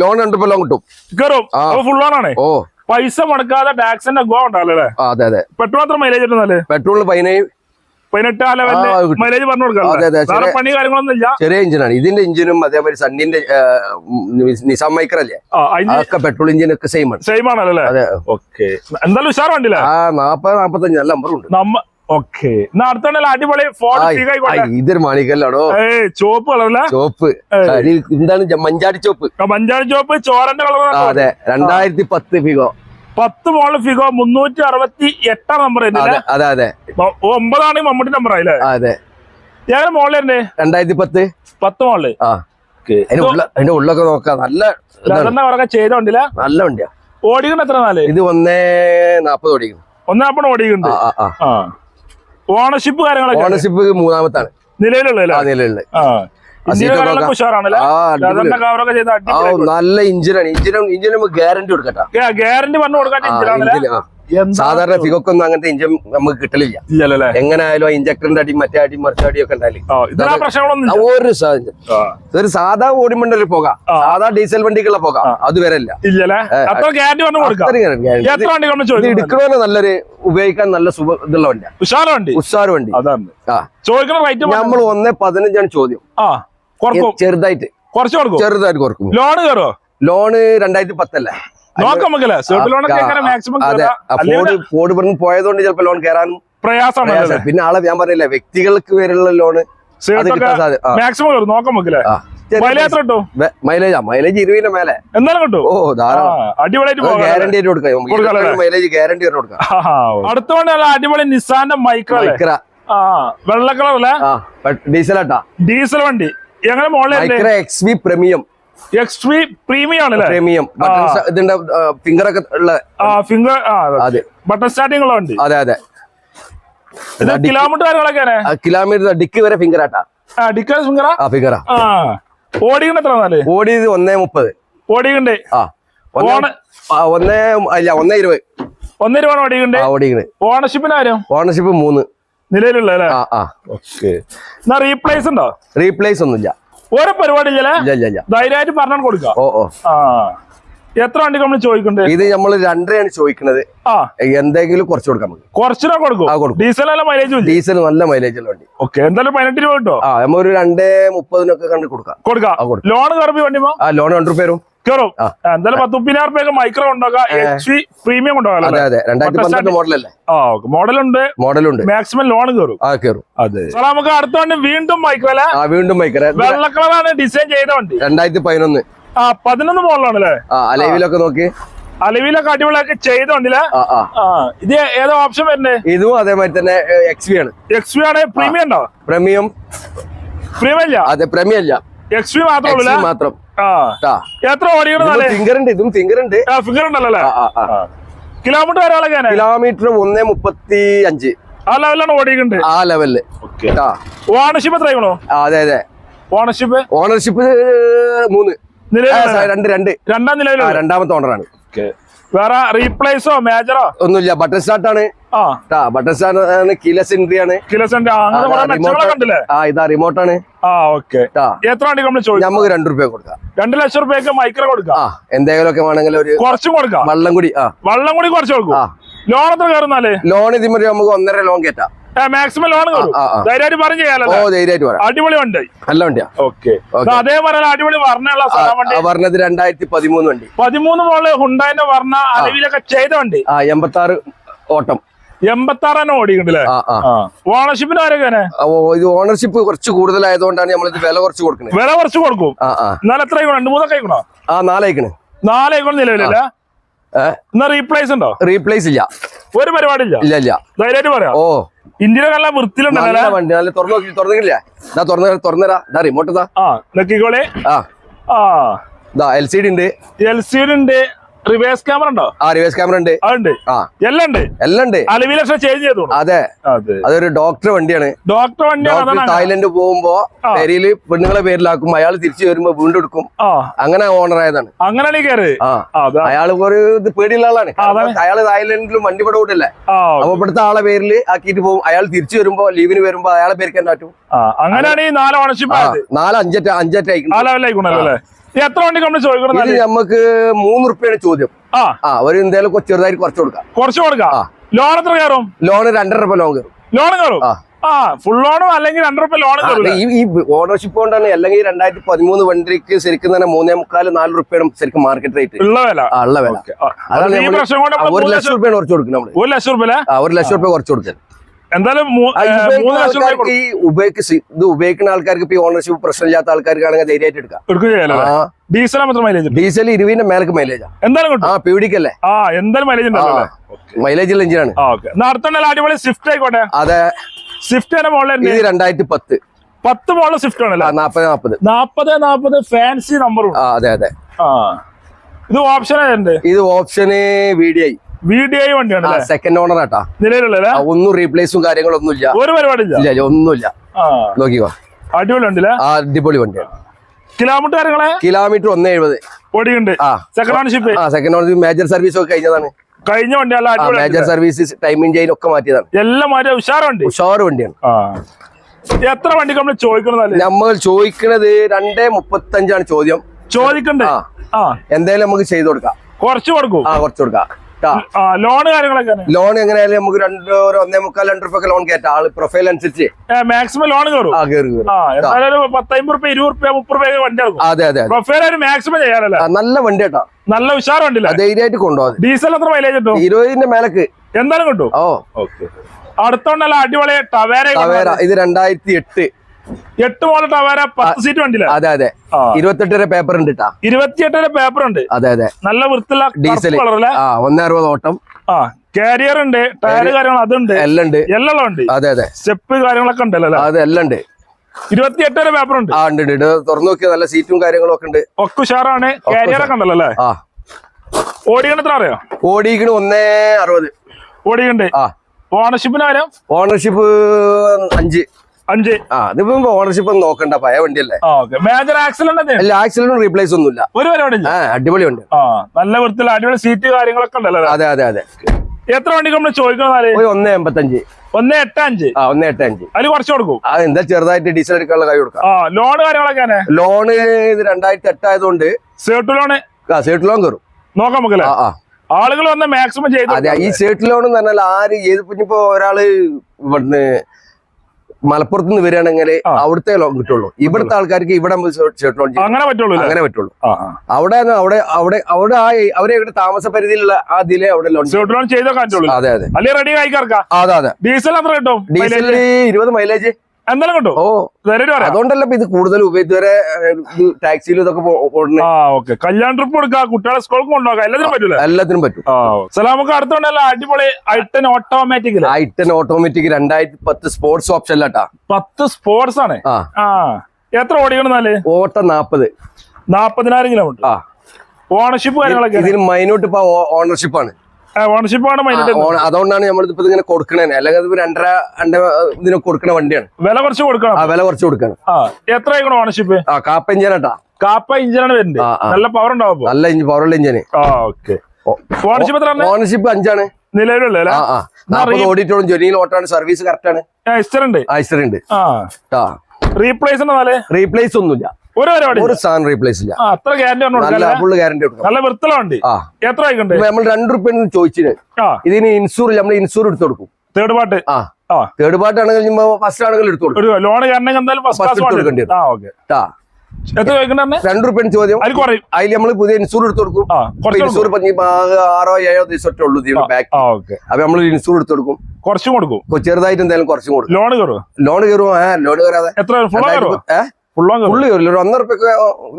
ലോൺ രണ്ട് റുപ്യ ലോൺ കിട്ടും. കയറും ഫുൾ ലോൺ ആണ്? ഓ. പൈസ മുടക്കാതെ ടാക്സിന്റെ ഗോ ഉണ്ടാവില്ലേ? അതെ അതെ. പെട്രോൾ എത്ര മൈലേജ് പെട്രോളിന് പതിനേഴ് പതിനെട്ട് ആ ആ, ലെവലിൽ കിട്ടും. മൈലേജ് പറഞ്ഞു അതെ, കൊടുക്കാം അതെ, പണി കാര്യങ്ങളൊന്നും ഇല്ല. ചെറിയ എഞ്ചിനാണ് ഇതിന്റെ എഞ്ചിനും അതേപോലെ സണ്ണിന്റെ നിസാം മൈക്കർ അല്ലേ? അതൊക്കെ പെട്രോൾ എഞ്ചിൻ ഒക്കെ സെയിം ആണ്. സെയിം ആണല്ലോ അല്ലേ? അതെ. ഓക്കെ എന്തായാലും ഉഷാർ വണ്ടിയില്ല? ആ നാപ്പത് നാപ്പത്തഞ്ച് നല്ല നമ്പർ ഉണ്ട്. ഓക്കെ എന്നാ അടുത്തുണ്ടല്ലോ അടിപൊളി ഇതൊരു മാണിക്കല്ലാണോ ചോപ്പ് കളറല്ല ചോപ്പ് എന്താണ് മഞ്ചാടി ചോപ്പ് മഞ്ചാടി ചോപ്പ് ചോരന്റെ കളർ അതെ. രണ്ടായിരത്തി പത്ത് ഫിഗോ പത്ത് ബോൾ ഫിഗോ മുന്നൂറ്റി അറുപത്തി എട്ടാം നമ്പർ അതെ അതെ. ഒമ്പതാണ് മമ്മൂട്ടി നമ്പർ ആയില്ലേ? അതെ. ഞാൻ മോളിൽ തന്നെ രണ്ടായിരത്തി പത്ത് പത്ത് മോളിൽ ആ അതിന്റെ ഉള്ള അതിന്റെ ഉള്ളൊക്കെ നോക്കാം. നല്ല. ലെതറിന്റെ ചെയ്തോണ്ടില്ല? നല്ല വണ്ടിയാ. ഓടിക്കണ്ട എത്ര നാല് ഇത് ഒന്നേ നാപ്പത് ഓടിക്കുന്നു. ഓടിക്കുന്നുണ്ട്. ആ ആ ആ. ഓണർഷിപ്പ് കാര്യങ്ങളൊക്കെ ഓണർഷിപ്പ് മൂന്നാമത്താണ്. നിലവിലുള്ള ആ. നല്ല ഇഞ്ചിനാണ് ഇഞ്ചിനും ഇഞ്ചിനും ഗ്യാരണ്ടി കൊടുക്കട്ടെ. ഗ്യാരണ്ടി പറഞ്ഞു കൊടുക്കാൻ സാധാരണ ഫിഗൊക്കൊന്നും അങ്ങനത്തെ ഇഞ്ചൻ നമുക്ക് കിട്ടലില്ല. എങ്ങനെ ആയാലും ആ ഇഞ്ചക്ടറിന്റെ അടി മറ്റേ അടി മറിച്ച അടി ഉണ്ടായാലും. ആ, ഇല്ല. ഒരു സാധാ ഓടിമണ്ടൊരു പോകാം. സാധാ ഡീസൽ വണ്ടിക്കുള്ള പോകാം. അത് വരല്ല എടുക്കണോന്ന് നല്ലൊരു ഉപയോഗിക്കാൻ നല്ല സുഖ ഇതുള്ള വണ്ടിയാണ് ഉഷാറ വണ്ടി? നമ്മൾ ഒന്നേ പതിനഞ്ചാണ് ചോദ്യം. ചെറുതായിട്ട്. കുറച്ച് കൊടുക്കും? ചെറുതായിട്ട് കുറക്കും. ലോൺ കയറോ ലോണ് രണ്ടായിരത്തി പത്തല്ലേ. ഫോർഡ് പോയതുകൊണ്ട് ചിലപ്പോ ലോൺ കയറാനും പ്രയാസമാണ് പ്രയാസം. പിന്നെ ആളെ ഞാൻ പറഞ്ഞില്ല വ്യക്തികൾക്ക് വരെയുള്ള ലോണ് മാക്സിമം മൈലേജ് കിട്ടും? മൈലേജാ മൈലേജ് ഇരുപതിന്റെ മേലെ. എന്നാലും കിട്ടും? ഓ ധാരാളം. ആ, അടിപൊളിയായിട്ട് പോകാം ഗ്യാരണ്ടി ആയിട്ട് കൊടുക്കാം. കൊടുക്കാം അല്ലേ? മൈലേജ് ഗ്യാരണ്ടി ആയിട്ട് കൊടുക്കാം. അടുത്ത വണ്ടി അടിപൊളി നിസാന്റെ മൈക്രോ മൈക്ര വെള്ള കളർ ഡീസൽ ഡീസൽ വണ്ടി. എങ്ങനെ മോളിൽ എക്സ് വി പ്രീമിയം പ്രീമിയം ആണല്ലേ? പ്രീമിയം സ- ഇതിന്റെ ഫിംഗർ ഒക്കെ ഉള്ള ഫിംഗർ അതെ. ബട്ടൺ സ്റ്റാർട്ടിംഗ് ഉള്ള വണ്ടി. അതെ അതെ. കിലോമീറ്റർ കാര്യങ്ങളൊക്കെ കിലോമീറ്റർ ഡിക്ക് വരെ ഫിംഗർ ആട്ടാ. ഡിക്ക് ഡിക്കാസ് ഫിംഗറാ ഫിംഗറാ ഓടിക്കണ്ട എത്ര നാല് ഓടിയത് ഒന്നേ മുപ്പത്. ഓടിക്കണ്ടേ ആ. ഒന്നേ- അല്ല ഒന്നേ ഇരുപത്. ഒന്നേ ഇരുപത് ഓടിക്കണ്ടേ ഓടിക്കണേ ഓണർഷിപ്പിന് ആരും ഓണർഷിപ്പ് മൂന്ന്. നിലവിലുള്ള അല്ലേ? ആ ആ. ഓക്കെ. എന്നാ റീപ്ലേസ് ഉണ്ടോ? റീപ്ലേസ് ഒന്നുമില്ല. ഓരോ പരിപാടി ഇല്ലല്ലേ ഇല്ല ഇല്ല ഇല്ല. ധൈര്യമായിട്ട് പറഞ്ഞു കൊടുക്കാം ഓ ഓ. ആ. എത്ര വണ്ടി നമ്മൾ ചോദിക്കുന്നത് ഇത് നമ്മൾ രണ്ടരയാണ് ചോദിക്കുന്നത് ആ. എന്തെങ്കിലും കുറച്ച് കൊടുക്കാം കുറച്ചിനാ കൊടുക്കും? ഡീസൽ അല്ല മൈലേജ് ഡീസൽ നല്ല മൈലേജ് ഉള്ള വണ്ടി. ഓക്കെ. എന്തായാലും പതിനെട്ട് രൂപ കിട്ടോ? ആ നമ്മൾ ഒരു രണ്ടേ മുപ്പതിനൊക്കെ കണ്ട് കൊടുക്കാം. കൊടുക്കാം. ലോൺ കയറി വണ്ടിമോ ആ ലോൺ രണ്ടു പേരും കയറും. എന്തായാലും പത്ത് മുപ്പതിനായിരം റുപ്യൊക്കെ മൈക്രോ ഉണ്ടാക്കാം എച്ച് പ്രീമിയം അതെ ഉണ്ടാകാം അതെ രണ്ടായിരത്തി മൊത്തം പന്ത്രണ്ട് മോഡലല്ലേ ആ മോഡലുണ്ട് മോഡലുണ്ട് മാക്സിമം ലോൺ കയറും ആ കയറും അതെ. നമുക്ക് അടുത്ത വണ്ടി വീണ്ടും മൈക്രോ അല്ലേ? ആ വീണ്ടും മൈക്രോ വെള്ള കളറാണ് ഡിസൈൻ ചെയ്ത വണ്ടി. രണ്ടായിരത്തി പതിനൊന്ന്. ആ പതിനൊന്ന് മോഡലാണല്ലേ ആ അലവിലൊക്കെ നോക്കി. അലവിലൊക്കെ അടിപൊളിയൊക്കെ ചെയ്തോണ്ടില്ലേ ഇത് ഏതോ ഓപ്ഷൻ വരുന്നേ? ഇതും അതേമാതിരി തന്നെ എക്സ് വി ആണ്. എക്സ് വി ആണ് പ്രീമിയം ഉണ്ടോ? പ്രീമിയം പ്രീമിയം അതെ പ്രീമിയം അല്ല. എക്സ് വി മാത്രമേ മാത്രം. എത്ര ഓടിക്കണം ഉണ്ട് ഇതും ഫിംഗർ ഉണ്ടല്ലേ ആ ഫിഗർ ഉണ്ടല്ലോ. കിലോമീറ്റർ വരാളൊക്കെ കിലോമീറ്റർ ഒന്നേ മുപ്പത്തി അഞ്ച് ആ ലെവലാണ് ഓടിയിട്ടുണ്ട്. ആ ലെവലിൽ. ഓണർഷിപ്പ് എത്രയാണോ ആയിക്കണോ അതെ അതെ. ഓണർഷിപ്പ് ഓണർഷിപ്പ് മൂന്ന്. രണ്ട് രണ്ട്. രണ്ടാം ആ, രണ്ടാമത്തെ ഓണറാണ് വേറെ റീപ്ലേസോ മേജറോ ഒന്നുമില്ല ബട്ടർ സ്റ്റാർട്ട് ആണ്. ബട്ടൺ സ്റ്റാർട്ട് ആണ് കീലസ് എൻട്രി ആണ്. മെച്ചങ്ങളൊക്കെ ഉണ്ടല്ലേ ആ ഇതാ റിമോട്ട് ആണ്. ആ ഓക്കെ. എത്ര വണ്ടി നമ്മൾ ചോദിച്ചു? നമുക്ക് രണ്ടു റുപ്യ കൊടുക്കാം. രണ്ടു ലക്ഷം റുപ്യക്ക് മൈക്രോ കൊടുക്കാം. ആ എന്തെങ്കിലും ഒക്കെ വേണമെങ്കിൽ ഒരു കുറച്ചും കൊടുക്കാം. വള്ളം കൂടി ആ. വള്ളം കൂടി കുറച്ച് കൊടുക്കും. ലോൺ എത്ര കയറുന്നാൽ ലോൺ ഇതിമതി നമുക്ക് ഒന്നര ലോൺ കയറ്റാം മാക്സിമം ലോൺ കയറും ആ, ആ. ധൈര്യമായിട്ട് പറഞ്ഞു ഓ ചെയ്യാലോ ധൈര്യമായിട്ട് പറയാം. അടിപൊളി വണ്ടി. നല്ല വണ്ടിയാ. ഓക്കെ അതേ പറയാൻ അടിപൊളി വണ്ടി. ആ പറഞ്ഞത് രണ്ടായിരത്തി പതിമൂന്ന് വണ്ടി. പതിമൂന്ന് മോൾ ഹുണ്ടായിന്റെ വർണ അലവിലൊക്കെ ചെയ്ത വണ്ടി. ആ എൺപത്തി ആറ് ഓട്ടം. എൺപത്തി ആറാണ് ഓടിക്കണ്ടല്ലേ ആ. ആ. ഓണർഷിപ്പിന് ആരൊക്കെ ഓ, ഇത് ഓണർഷിപ്പ് കുറച്ച് കൂടുതലായതുകൊണ്ടാണ് നമ്മളിത് വില കുറച്ച് കൊടുക്കുന്നത് വില കുറച്ച് കൊടുക്കും. എന്നാൽ എത്ര ആയിക്കണോ? രണ്ട് മൂന്നൊക്കെ ആയിക്കണോ? ആ നിലവിലല്ല? എന്നാ റീപ്ലേസ് ഉണ്ടോ? റീപ്ലേസ് ഇല്ല. ഒരു പരിപാടിയില്ല? ഇല്ല ഇല്ല. ധൈര്യമായിട്ട് പറയാം. ഓ. ഇന്ത്യയിലെ നല്ല വൃത്തിയിലുണ്ടല്ലോ വണ്ടി നല്ല തുറന്നു നോക്കി തുറന്നില്ല ഇതാ തുറന്ന തുറന്നരാ ഇതാ റിമോട്ട് ഇതാ. ആ ആ. ആ. ഇതാ എൽ സി ഡി ഉണ്ട്. എൽ സി ഉണ്ട്. റിവേഴ്സ് ക്യാമറ ഉണ്ടോ? ആ റിവേഴ്സ് ക്യാമറ ഉണ്ട്. അതുണ്ട്. ആ. എല്ലാം ഉണ്ട്. എല്ലാം ഉണ്ട്. അലവിലൊക്കെ ചേഞ്ച് ചെയ്തു അതെ. അതെ. അതൊരു ഡോക്ടർ വണ്ടിയാണ്. ഡോക്ടർ വണ്ടിയാണ്. തായ്ലൻഡ് പോകുമ്പോ പേരിൽ പെണ്ണുങ്ങളെ പേരിലാക്കും അയാൾ തിരിച്ചു വരുമ്പോ വീണ്ടും എടുക്കും. അങ്ങനെ ഓണർ ആയതാണ്. അങ്ങനെയാണ് കയറി. അയാൾ ഒരു ഇത് പേടിയുള്ള ആളാണ്. അയാൾ തായ്ലൻഡിലും വണ്ടി ഇവിടെ കൂട്ടല്ലേ അപ്പൊ ഇവിടുത്തെ ആളെ പേരിൽ ആക്കിയിട്ട് പോകും. അയാൾ തിരിച്ചു വരുമ്പോ ലീവിന് വരുമ്പോ അയാളെ പേര് തന്നെ പറ്റും? അങ്ങനെയാണ് ഈ നാല് ഓണർഷിപ്പ് നാല് അഞ്ചറ്റ അഞ്ചറ്റ ആ. അയക്കണം അല്ലേ? ഈ എത്ര വണ്ടി നമ്മൾ ചോദിക്കണം നമുക്ക് മൂന്ന് റുപ്യാണ് ചോദ്യം. ആ. ഒരു എന്തായാലും ചെറുതായിട്ട് കുറച്ച് കൊടുക്കാം. കുറച്ച് കൊടുക്കാം? ലോൺ എത്ര കയറും? ലോൺ രണ്ടര രൂപ ലോൺ കയറും. ലോൺ കയറും? ആ. ഫുൾ ലോണും അല്ലെങ്കിൽ രണ്ടു റുപ്യ ലോൺ ഈ ഓണർഷിപ്പ് കൊണ്ടാണ് അല്ലെങ്കിൽ രണ്ടായിരത്തി പതിമൂന്ന് വണ്ടിക്ക് ശരിക്കും തന്നെ മൂന്നേ മുക്കാൽ നാല് റുപ്യാണ് ശരിക്കും മാർക്കറ്റ് റേറ്റ് ഉള്ള വില? ഉള്ള വില. അതാണ് ഒരു ലക്ഷം റുപ്യാണ് കുറച്ച് കൊടുക്കുന്നത് റുപ്യ ഒരു ലക്ഷം റുപ്യ കുറച്ച് കൊടുക്കുന്നത് എന്തായാലും ഉപയോഗിക്കുന്ന ആൾക്കാർക്ക് ഈ ഉപയോഗിക്ക സി- ഇത് ഉപയോഗിക്കുന്ന ആൾക്കാർക്ക് ഇപ്പൊ ഓണർഷിപ്പ് പ്രശ്നമില്ലാത്ത ആൾക്കാർക്കാണെങ്കിൽ ധൈര്യമായിട്ട് എടുക്കാം. ഡീസൽ മൈലേജ് ഡീസൽ ഇരുപതിന്റെ മേലക്ക് മൈലേജ് എന്തായാലും കിട്ടും. ആ പിടിക്കല്ലേ ആ എന്തായാലും മൈലേജ് മൈലേജ് ഉള്ള എഞ്ചിനാണ് അടിപൊളി സ്വിഫ്റ്റ് ആയിക്കോട്ടെ. അതെ. സ്വിഫ്റ്റ് മോഡൽ ഇത് രണ്ടായിരത്തി പത്ത് പത്ത് മോളിൽ സ്വിഫ്റ്റ് ആണല്ലേ നാപ്പത് നാപ്പത്. നാപ്പത് നാപ്പത് ഫാൻസി നമ്പർ അതെ അതെ. ഇത് ഓപ്ഷൻ ഇത് ഓപ്ഷന് വീഡിയോ വി ഡി ഐ വണ്ടിയാണ് സെക്കൻഡ് ഓണർ ആട്ടാ. നിലവിലുള്ള ഒന്നും റീപ്ലേസും കാര്യങ്ങളൊന്നും ഇല്ല ഒരു പരിപാടി ഇല്ല ഒന്നുമില്ല. നോക്കിക്കോ. അടിപൊളി ഉണ്ടല്ലേ ആ അടിപൊളി വണ്ടിയാണ്. കിലോമീറ്റർ കാര്യങ്ങളെ? കിലോമീറ്റർ ഒന്ന് എഴുപത് ഓടിയുണ്ട് സെക്കൻഡ് ഓണർഷിപ്പ് ആ സെക്കൻഡ് ഓണർ മേജർ സർവീസ് ഒക്കെ കഴിഞ്ഞതാണ്. കഴിഞ്ഞ വണ്ടി മേജർ സർവീസ് ടൈമിംഗ് ചെയിൻ ഒക്കെ മാറ്റിയതാണ്. എല്ലാം മാറ്റി ഉഷാറുണ്ട് ഉഷാറ് വണ്ടിയാണ്. എത്ര വണ്ടി നമ്മൾ ചോദിക്കുന്നത് നമ്മൾ ചോദിക്കുന്നത് രണ്ടേ മുപ്പത്തഞ്ചാണ് ചോദ്യം. ചോദിക്കണ്ടേ? എന്തായാലും നമുക്ക് ചെയ്തു കൊടുക്കാം. കുറച്ച് കൊടുക്കും. ആ കുറച്ച് കൊടുക്കാം. കാര്യങ്ങളൊക്കെ ലോൺ എങ്ങനെയായാലും നമുക്ക് രണ്ട് ഒരു ഒന്നേ മുക്കാൽ രണ്ട് റുപ്യ ലോൺ കയറ്റാം ആൾ പ്രൊഫൈൽ അനുസരിച്ച്. മാക്സിമം ലോൺ കയറും ആ കയറി കയറി ആ എന്നാലും ഒരു പത്തമ്പത് റുപ്യ ഇരുപത് റുപ്യ മുപ്പത് റുപ്യ വണ്ടി ഇറക്കും അതെ അതെ പ്രൊഫൈൽ മാക്സിമം ചെയ്യാനല്ലേ? നല്ല വണ്ടി കേട്ടോ. നല്ല ഉഷാർ വണ്ടി ധൈര്യമായിട്ട് കൊണ്ടുപോകാം ഡീസൽ എത്ര മൈലേജ് കിട്ടും? ഇരുപതിന്റെ മേലക്ക്. എന്തായാലും കിട്ടും. ഓ. ഓക്കെ. അടുത്തോണ്ടല്ല അടിപൊളി ടവേര ടവേര ഇത് രണ്ടായിരത്തി എട്ട്. എട്ട് മോഡൽ ടവേര പത്ത് സീറ്റ് വണ്ടിയില്ല അതെ അതെ. ഇരുപത്തെട്ടര ഇരുപത്തെട്ട് പേപ്പർ ഉണ്ട് കേട്ടാ ഇരുപത്തിയെട്ടിന് പേപ്പർ ഉണ്ട്. അതെ അതെ. നല്ല വൃത്തിയുള്ള ഡീസൽ ഒന്നേ അറുപത് ഓട്ടം. ആ കാരിയർ ഉണ്ട് ടയർ കാര്യങ്ങൾ അതുണ്ട്. എല്ലാം ഉണ്ട്. എല്ലാം ഉണ്ട്. അതെ അതെ. സ്റ്റെപ്പ് കാര്യങ്ങളൊക്കെ ഉണ്ടല്ലോ അതെ എല്ലാം ഉണ്ട്. ഇരുപത്തിയെട്ടര പേപ്പർ ഉണ്ട്. ആ ഉണ്ട് ഉണ്ട്. തുറന്നു നോക്കിയാൽ നല്ല സീറ്റും കാര്യങ്ങളും ഒക്കെ ഉണ്ട്. ഒക്കെ ഉഷാറാണ് കാരിയർ ഒക്കെ ഉണ്ടല്ലോ അല്ലേ? ആ. ഓടിക്കണ എത്ര അറിയോ? ഓടിക്കണ് ഒന്നേ അറുപത്. ഓടിക്കണ്ട്. ആ. ഓണർഷിപ്പിന് കാര്യം ഓണർഷിപ്പ് അഞ്ച്. അഞ്ച്. ആ ഇതിപ്പോ ഓണർഷിപ്പ് ഒന്നും നോക്കണ്ട പഴയ വണ്ടിയല്ലേ? മേജർ ആക്സിഡന്റ് അല്ല ആക്സിഡന്റ് റീപ്ലേസ് ഒന്നുമില്ല. ഒരു പരിപാടി ഇല്ല. അടിപൊളി ഉണ്ട് ആ നല്ല വൃത്തിയുള്ള അടിപൊളി സീറ്റ് കാര്യങ്ങളൊക്കെ ഉണ്ടല്ലോ? അതെ അതെ അതെ. എത്ര വണ്ടി നമ്മൾ ചോദിക്കുന്നത് ഒന്നേ എൺപത്തഞ്ച്. ഒന്ന് എട്ട് അഞ്ച്. ആ ഒന്ന് എട്ട് അഞ്ച്. അതിൽ കുറച്ച് കൊടുക്കും. ആ എന്താ ചെറുതായിട്ട് ഡീസൽ എടുക്കാനുള്ള കൈ കൊടുക്കാം. ആ ലോൺ കാര്യങ്ങളൊക്കെ ലോണ് ഇത് രണ്ടായിരത്തി എട്ടായതുകൊണ്ട് സേർട്ട് ലോണ് ആ സേട്ട് ലോൺ കയറും നോക്കാം നമുക്കല്ലേ? ആ ആ. ആളുകൾ വന്ന മാക്സിമം ചെയ്തു അതെ ഈ സേട്ട് ലോൺ എന്ന് പറഞ്ഞാൽ ആര് ഏത് ഇപ്പൊ ഒരാൾ ഇവിടുന്ന് മലപ്പുറത്ത് നിന്ന് വരികയാണെങ്കിൽ. അവിടുത്തെ ലോൺ കിട്ടുള്ളൂ. ഇവിടുത്തെ ആൾക്കാർക്ക് ഇവിടെ ലോൺ അങ്ങനെ പറ്റുള്ളൂ അങ്ങനെ പറ്റുള്ളൂ. അവിടെ അവിടെ അവിടെ അവിടെ ആ അവരെ ഇവിടെ താമസ പരിധിയിലുള്ള ആ ഇതിലെ അവിടെ ലോൺ ചെയ്തോ അതെ അതെ. അല്ലെങ്കിൽ റെഡി ആയിക്കാർക്കാം അതെ അതെ. ഡീസൽ എത്ര കിട്ടും? ഡീസലിൽ ഇരുപത് മൈലേജ് എന്തായാലും കിട്ടും. ഓ അതുകൊണ്ടല്ല ഇത് കൂടുതൽ ഇതുവരെ ടാക്സിയിലും ഇതൊക്കെ ഓക്കെ കല്യാൺ ട്രിപ്പ് കൊടുക്കുക കുട്ടികളെ സ്കൂളിൽ കൊണ്ടുപോകാം. എല്ലാത്തിനും പറ്റൂലേ? എല്ലാത്തിനും പറ്റും. ആ സലാമക്ക് അടുത്തുണ്ടല്ലോ അടിപൊളി ഐട്ടൻ ഓട്ടോമാറ്റിക് ഐറ്റൻ ഓട്ടോമാറ്റിക് രണ്ടായിരത്തി പത്ത് സ്പോർട്സ് ഓപ്ഷൻ അല്ലാട്ടാ പത്ത് സ്പോർട്സ് ആണ്. എത്ര ഓടിക്കണെന്നാൽ ഓട്ടം നാപ്പത്. നാപ്പതിനായിരം കിലോമീറ്റർ ഓണർഷിപ്പ് കാര്യങ്ങളൊക്കെ. ഇതിന് മൈനോട്ട് ഇപ്പൊ ഓണർഷിപ്പ് ആണ്. അതുകൊണ്ടാണ് നമ്മളിപ്പോ ഇങ്ങനെ കൊടുക്കണേ അല്ലെങ്കിൽ അത് രണ്ടര രണ്ട് ഇതിന് കൊടുക്കണ വണ്ടിയാണ്. വില കുറച്ച് കൊടുക്കണം. ആ വില കുറച്ച് കൊടുക്കണം. എത്ര ആയിക്കണോ ഓണർഷിപ്പ് ആ കാപ്പ എഞ്ചിനാട്ടാ കാപ്പ ഇഞ്ചിനാണ് വരുന്നത്. നല്ല പവർ ഉണ്ടാവും നല്ല ഇഞ്ചി പവറുള്ള ഓക്കെ ഓണർഷിപ്പ് എത്ര ഓണർഷിപ്പ് അഞ്ചാണ്. നിലവിലുള്ള ആ ജൊലിയിൽ ഓട്ടാണ്. സർവീസ് കറക്റ്റ് ആണ്. ഹിസ്റ്റർ ഉണ്ട്. ഐസ്റ്റർ ഉണ്ട്. റീപ്ലേസ് റീപ്ലേസ് ഒന്നുമില്ല. ഒരു പരിപാടി ഒരു സാധനം റീപ്ലേസ് ഇല്ല. അത്ര ഗ്യാരണ്ടി കൊടുക്കാം ഗ്യാരണ്ടി നല്ല വൃത്തിയുള്ള എത്ര ആയിക്കണ്ട് നമ്മൾ രണ്ട് റുപ്യ ചോദിച്ചിന് ഇതിന് ഇൻഷൂർ നമ്മൾ ഇൻഷൂർ എടുത്തു കൊടുക്കും. തേർഡ് പാർട്ട് ആ. തേർഡ് പാർട്ടി ആണെങ്കിൽ ഫസ്റ്റ് ആണെങ്കിൽ എടുത്തു കൊടുക്കും. ലോൺ കാരണം എന്തായാലും ഫസ്റ്റ് ചോദിക്കണ്ടേ രണ്ട് റുപ്യ ചോദ്യം. അതിൽ നമ്മൾ പുതിയ ഇൻഷൂർ എടുത്തു കൊടുക്കും. ഇൻഷൂർ ആറോ ഏഴോ ദിവസമൊക്കെ ഉള്ളൂ ഇതിന്റെ ബാക്ക് അപ്പൊ നമ്മൾ ഇൻഷൂർ എടുത്തു കൊടുക്കും. കുറച്ചും കൊടുക്കും. ചെറുതായിട്ട് എന്തായാലും കുറച്ചും കൊടുക്കും. ലോൺ കയറും ലോൺ കയറും ലോൺ കയറാതെ എത്ര? ഫുള്ളോ കയറില്ല ഒരു ഒന്നര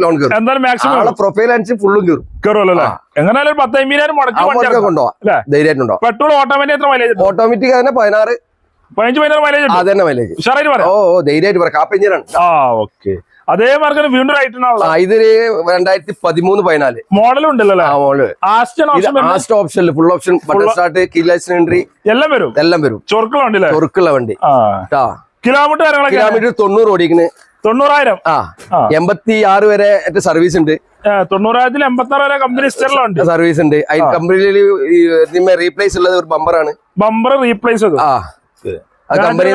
ലോൺ കയറും എന്തായാലും മാക്സിമം പ്രൊഫൈൽ അനുസരിച്ച് ഫുള്ളും കയറും കയറുമല്ലോ അല്ലേ? എങ്ങനെയാലും ഒരു പത്ത് അമ്പതിനായിരം മുടക്കി വണ്ടി അങ്ങോട്ടൊക്കെ ഇറക്കാം. കൊണ്ടുപോവാം. ധൈര്യമായിട്ടുണ്ടോ പെട്രോൾ ഓട്ടോമാറ്റിക് എത്ര മൈലേജ് ഉണ്ട്? ഓട്ടോമാറ്റിക് തന്നെ പതിനാറ്. പതിനഞ്ച് പതിനാറ് മൈലേജ് അതന്നെ മൈലേജ് ഉഷാറായിട്ട് ഓ പറയാം ഓ ധൈര്യമായിട്ട് പറയാം കാപ്പ എഞ്ചിനാണ്. ആ ഓക്കെ അതേ മാർക്കിന് വീണ്ടും ആയിട്ടുള്ള രണ്ടായിരത്തി പതിമൂന്ന് പതിനാല്. ഉണ്ടല്ലോ ഓപ്ഷൻ ആസ്റ്റ് ഓപ്ഷനിൽ ഫുൾ ഓപ്ഷൻ സ്റ്റാർട്ട് എല്ലാം വരും. എല്ലാം വരും. ചൊറുക്കളുണ്ടല്ലേ ചൊറുക്കുള്ള വണ്ടി. കിലോമീറ്റർ കിലോമീറ്റർ തൊണ്ണൂറ് ഓടിക്കണ്. തൊണ്ണൂറായിരം. ആ. എൺപത്തി ആറ് വരെ സർവീസ് ഉണ്ട്. തൊണ്ണൂറായിരത്തിൽ എൺപത്തി ആറ് വരെ കമ്പനി സ്റ്ററിലുണ്ട് സർവീസ് ഉണ്ട്. അതിന് കമ്പനിയിൽ റീപ്ലേസ് ഉള്ളത് ഒരു ബമ്പറാണ് ബമ്പർ റീപ്ലേസ് ആ. ആ കമ്പനി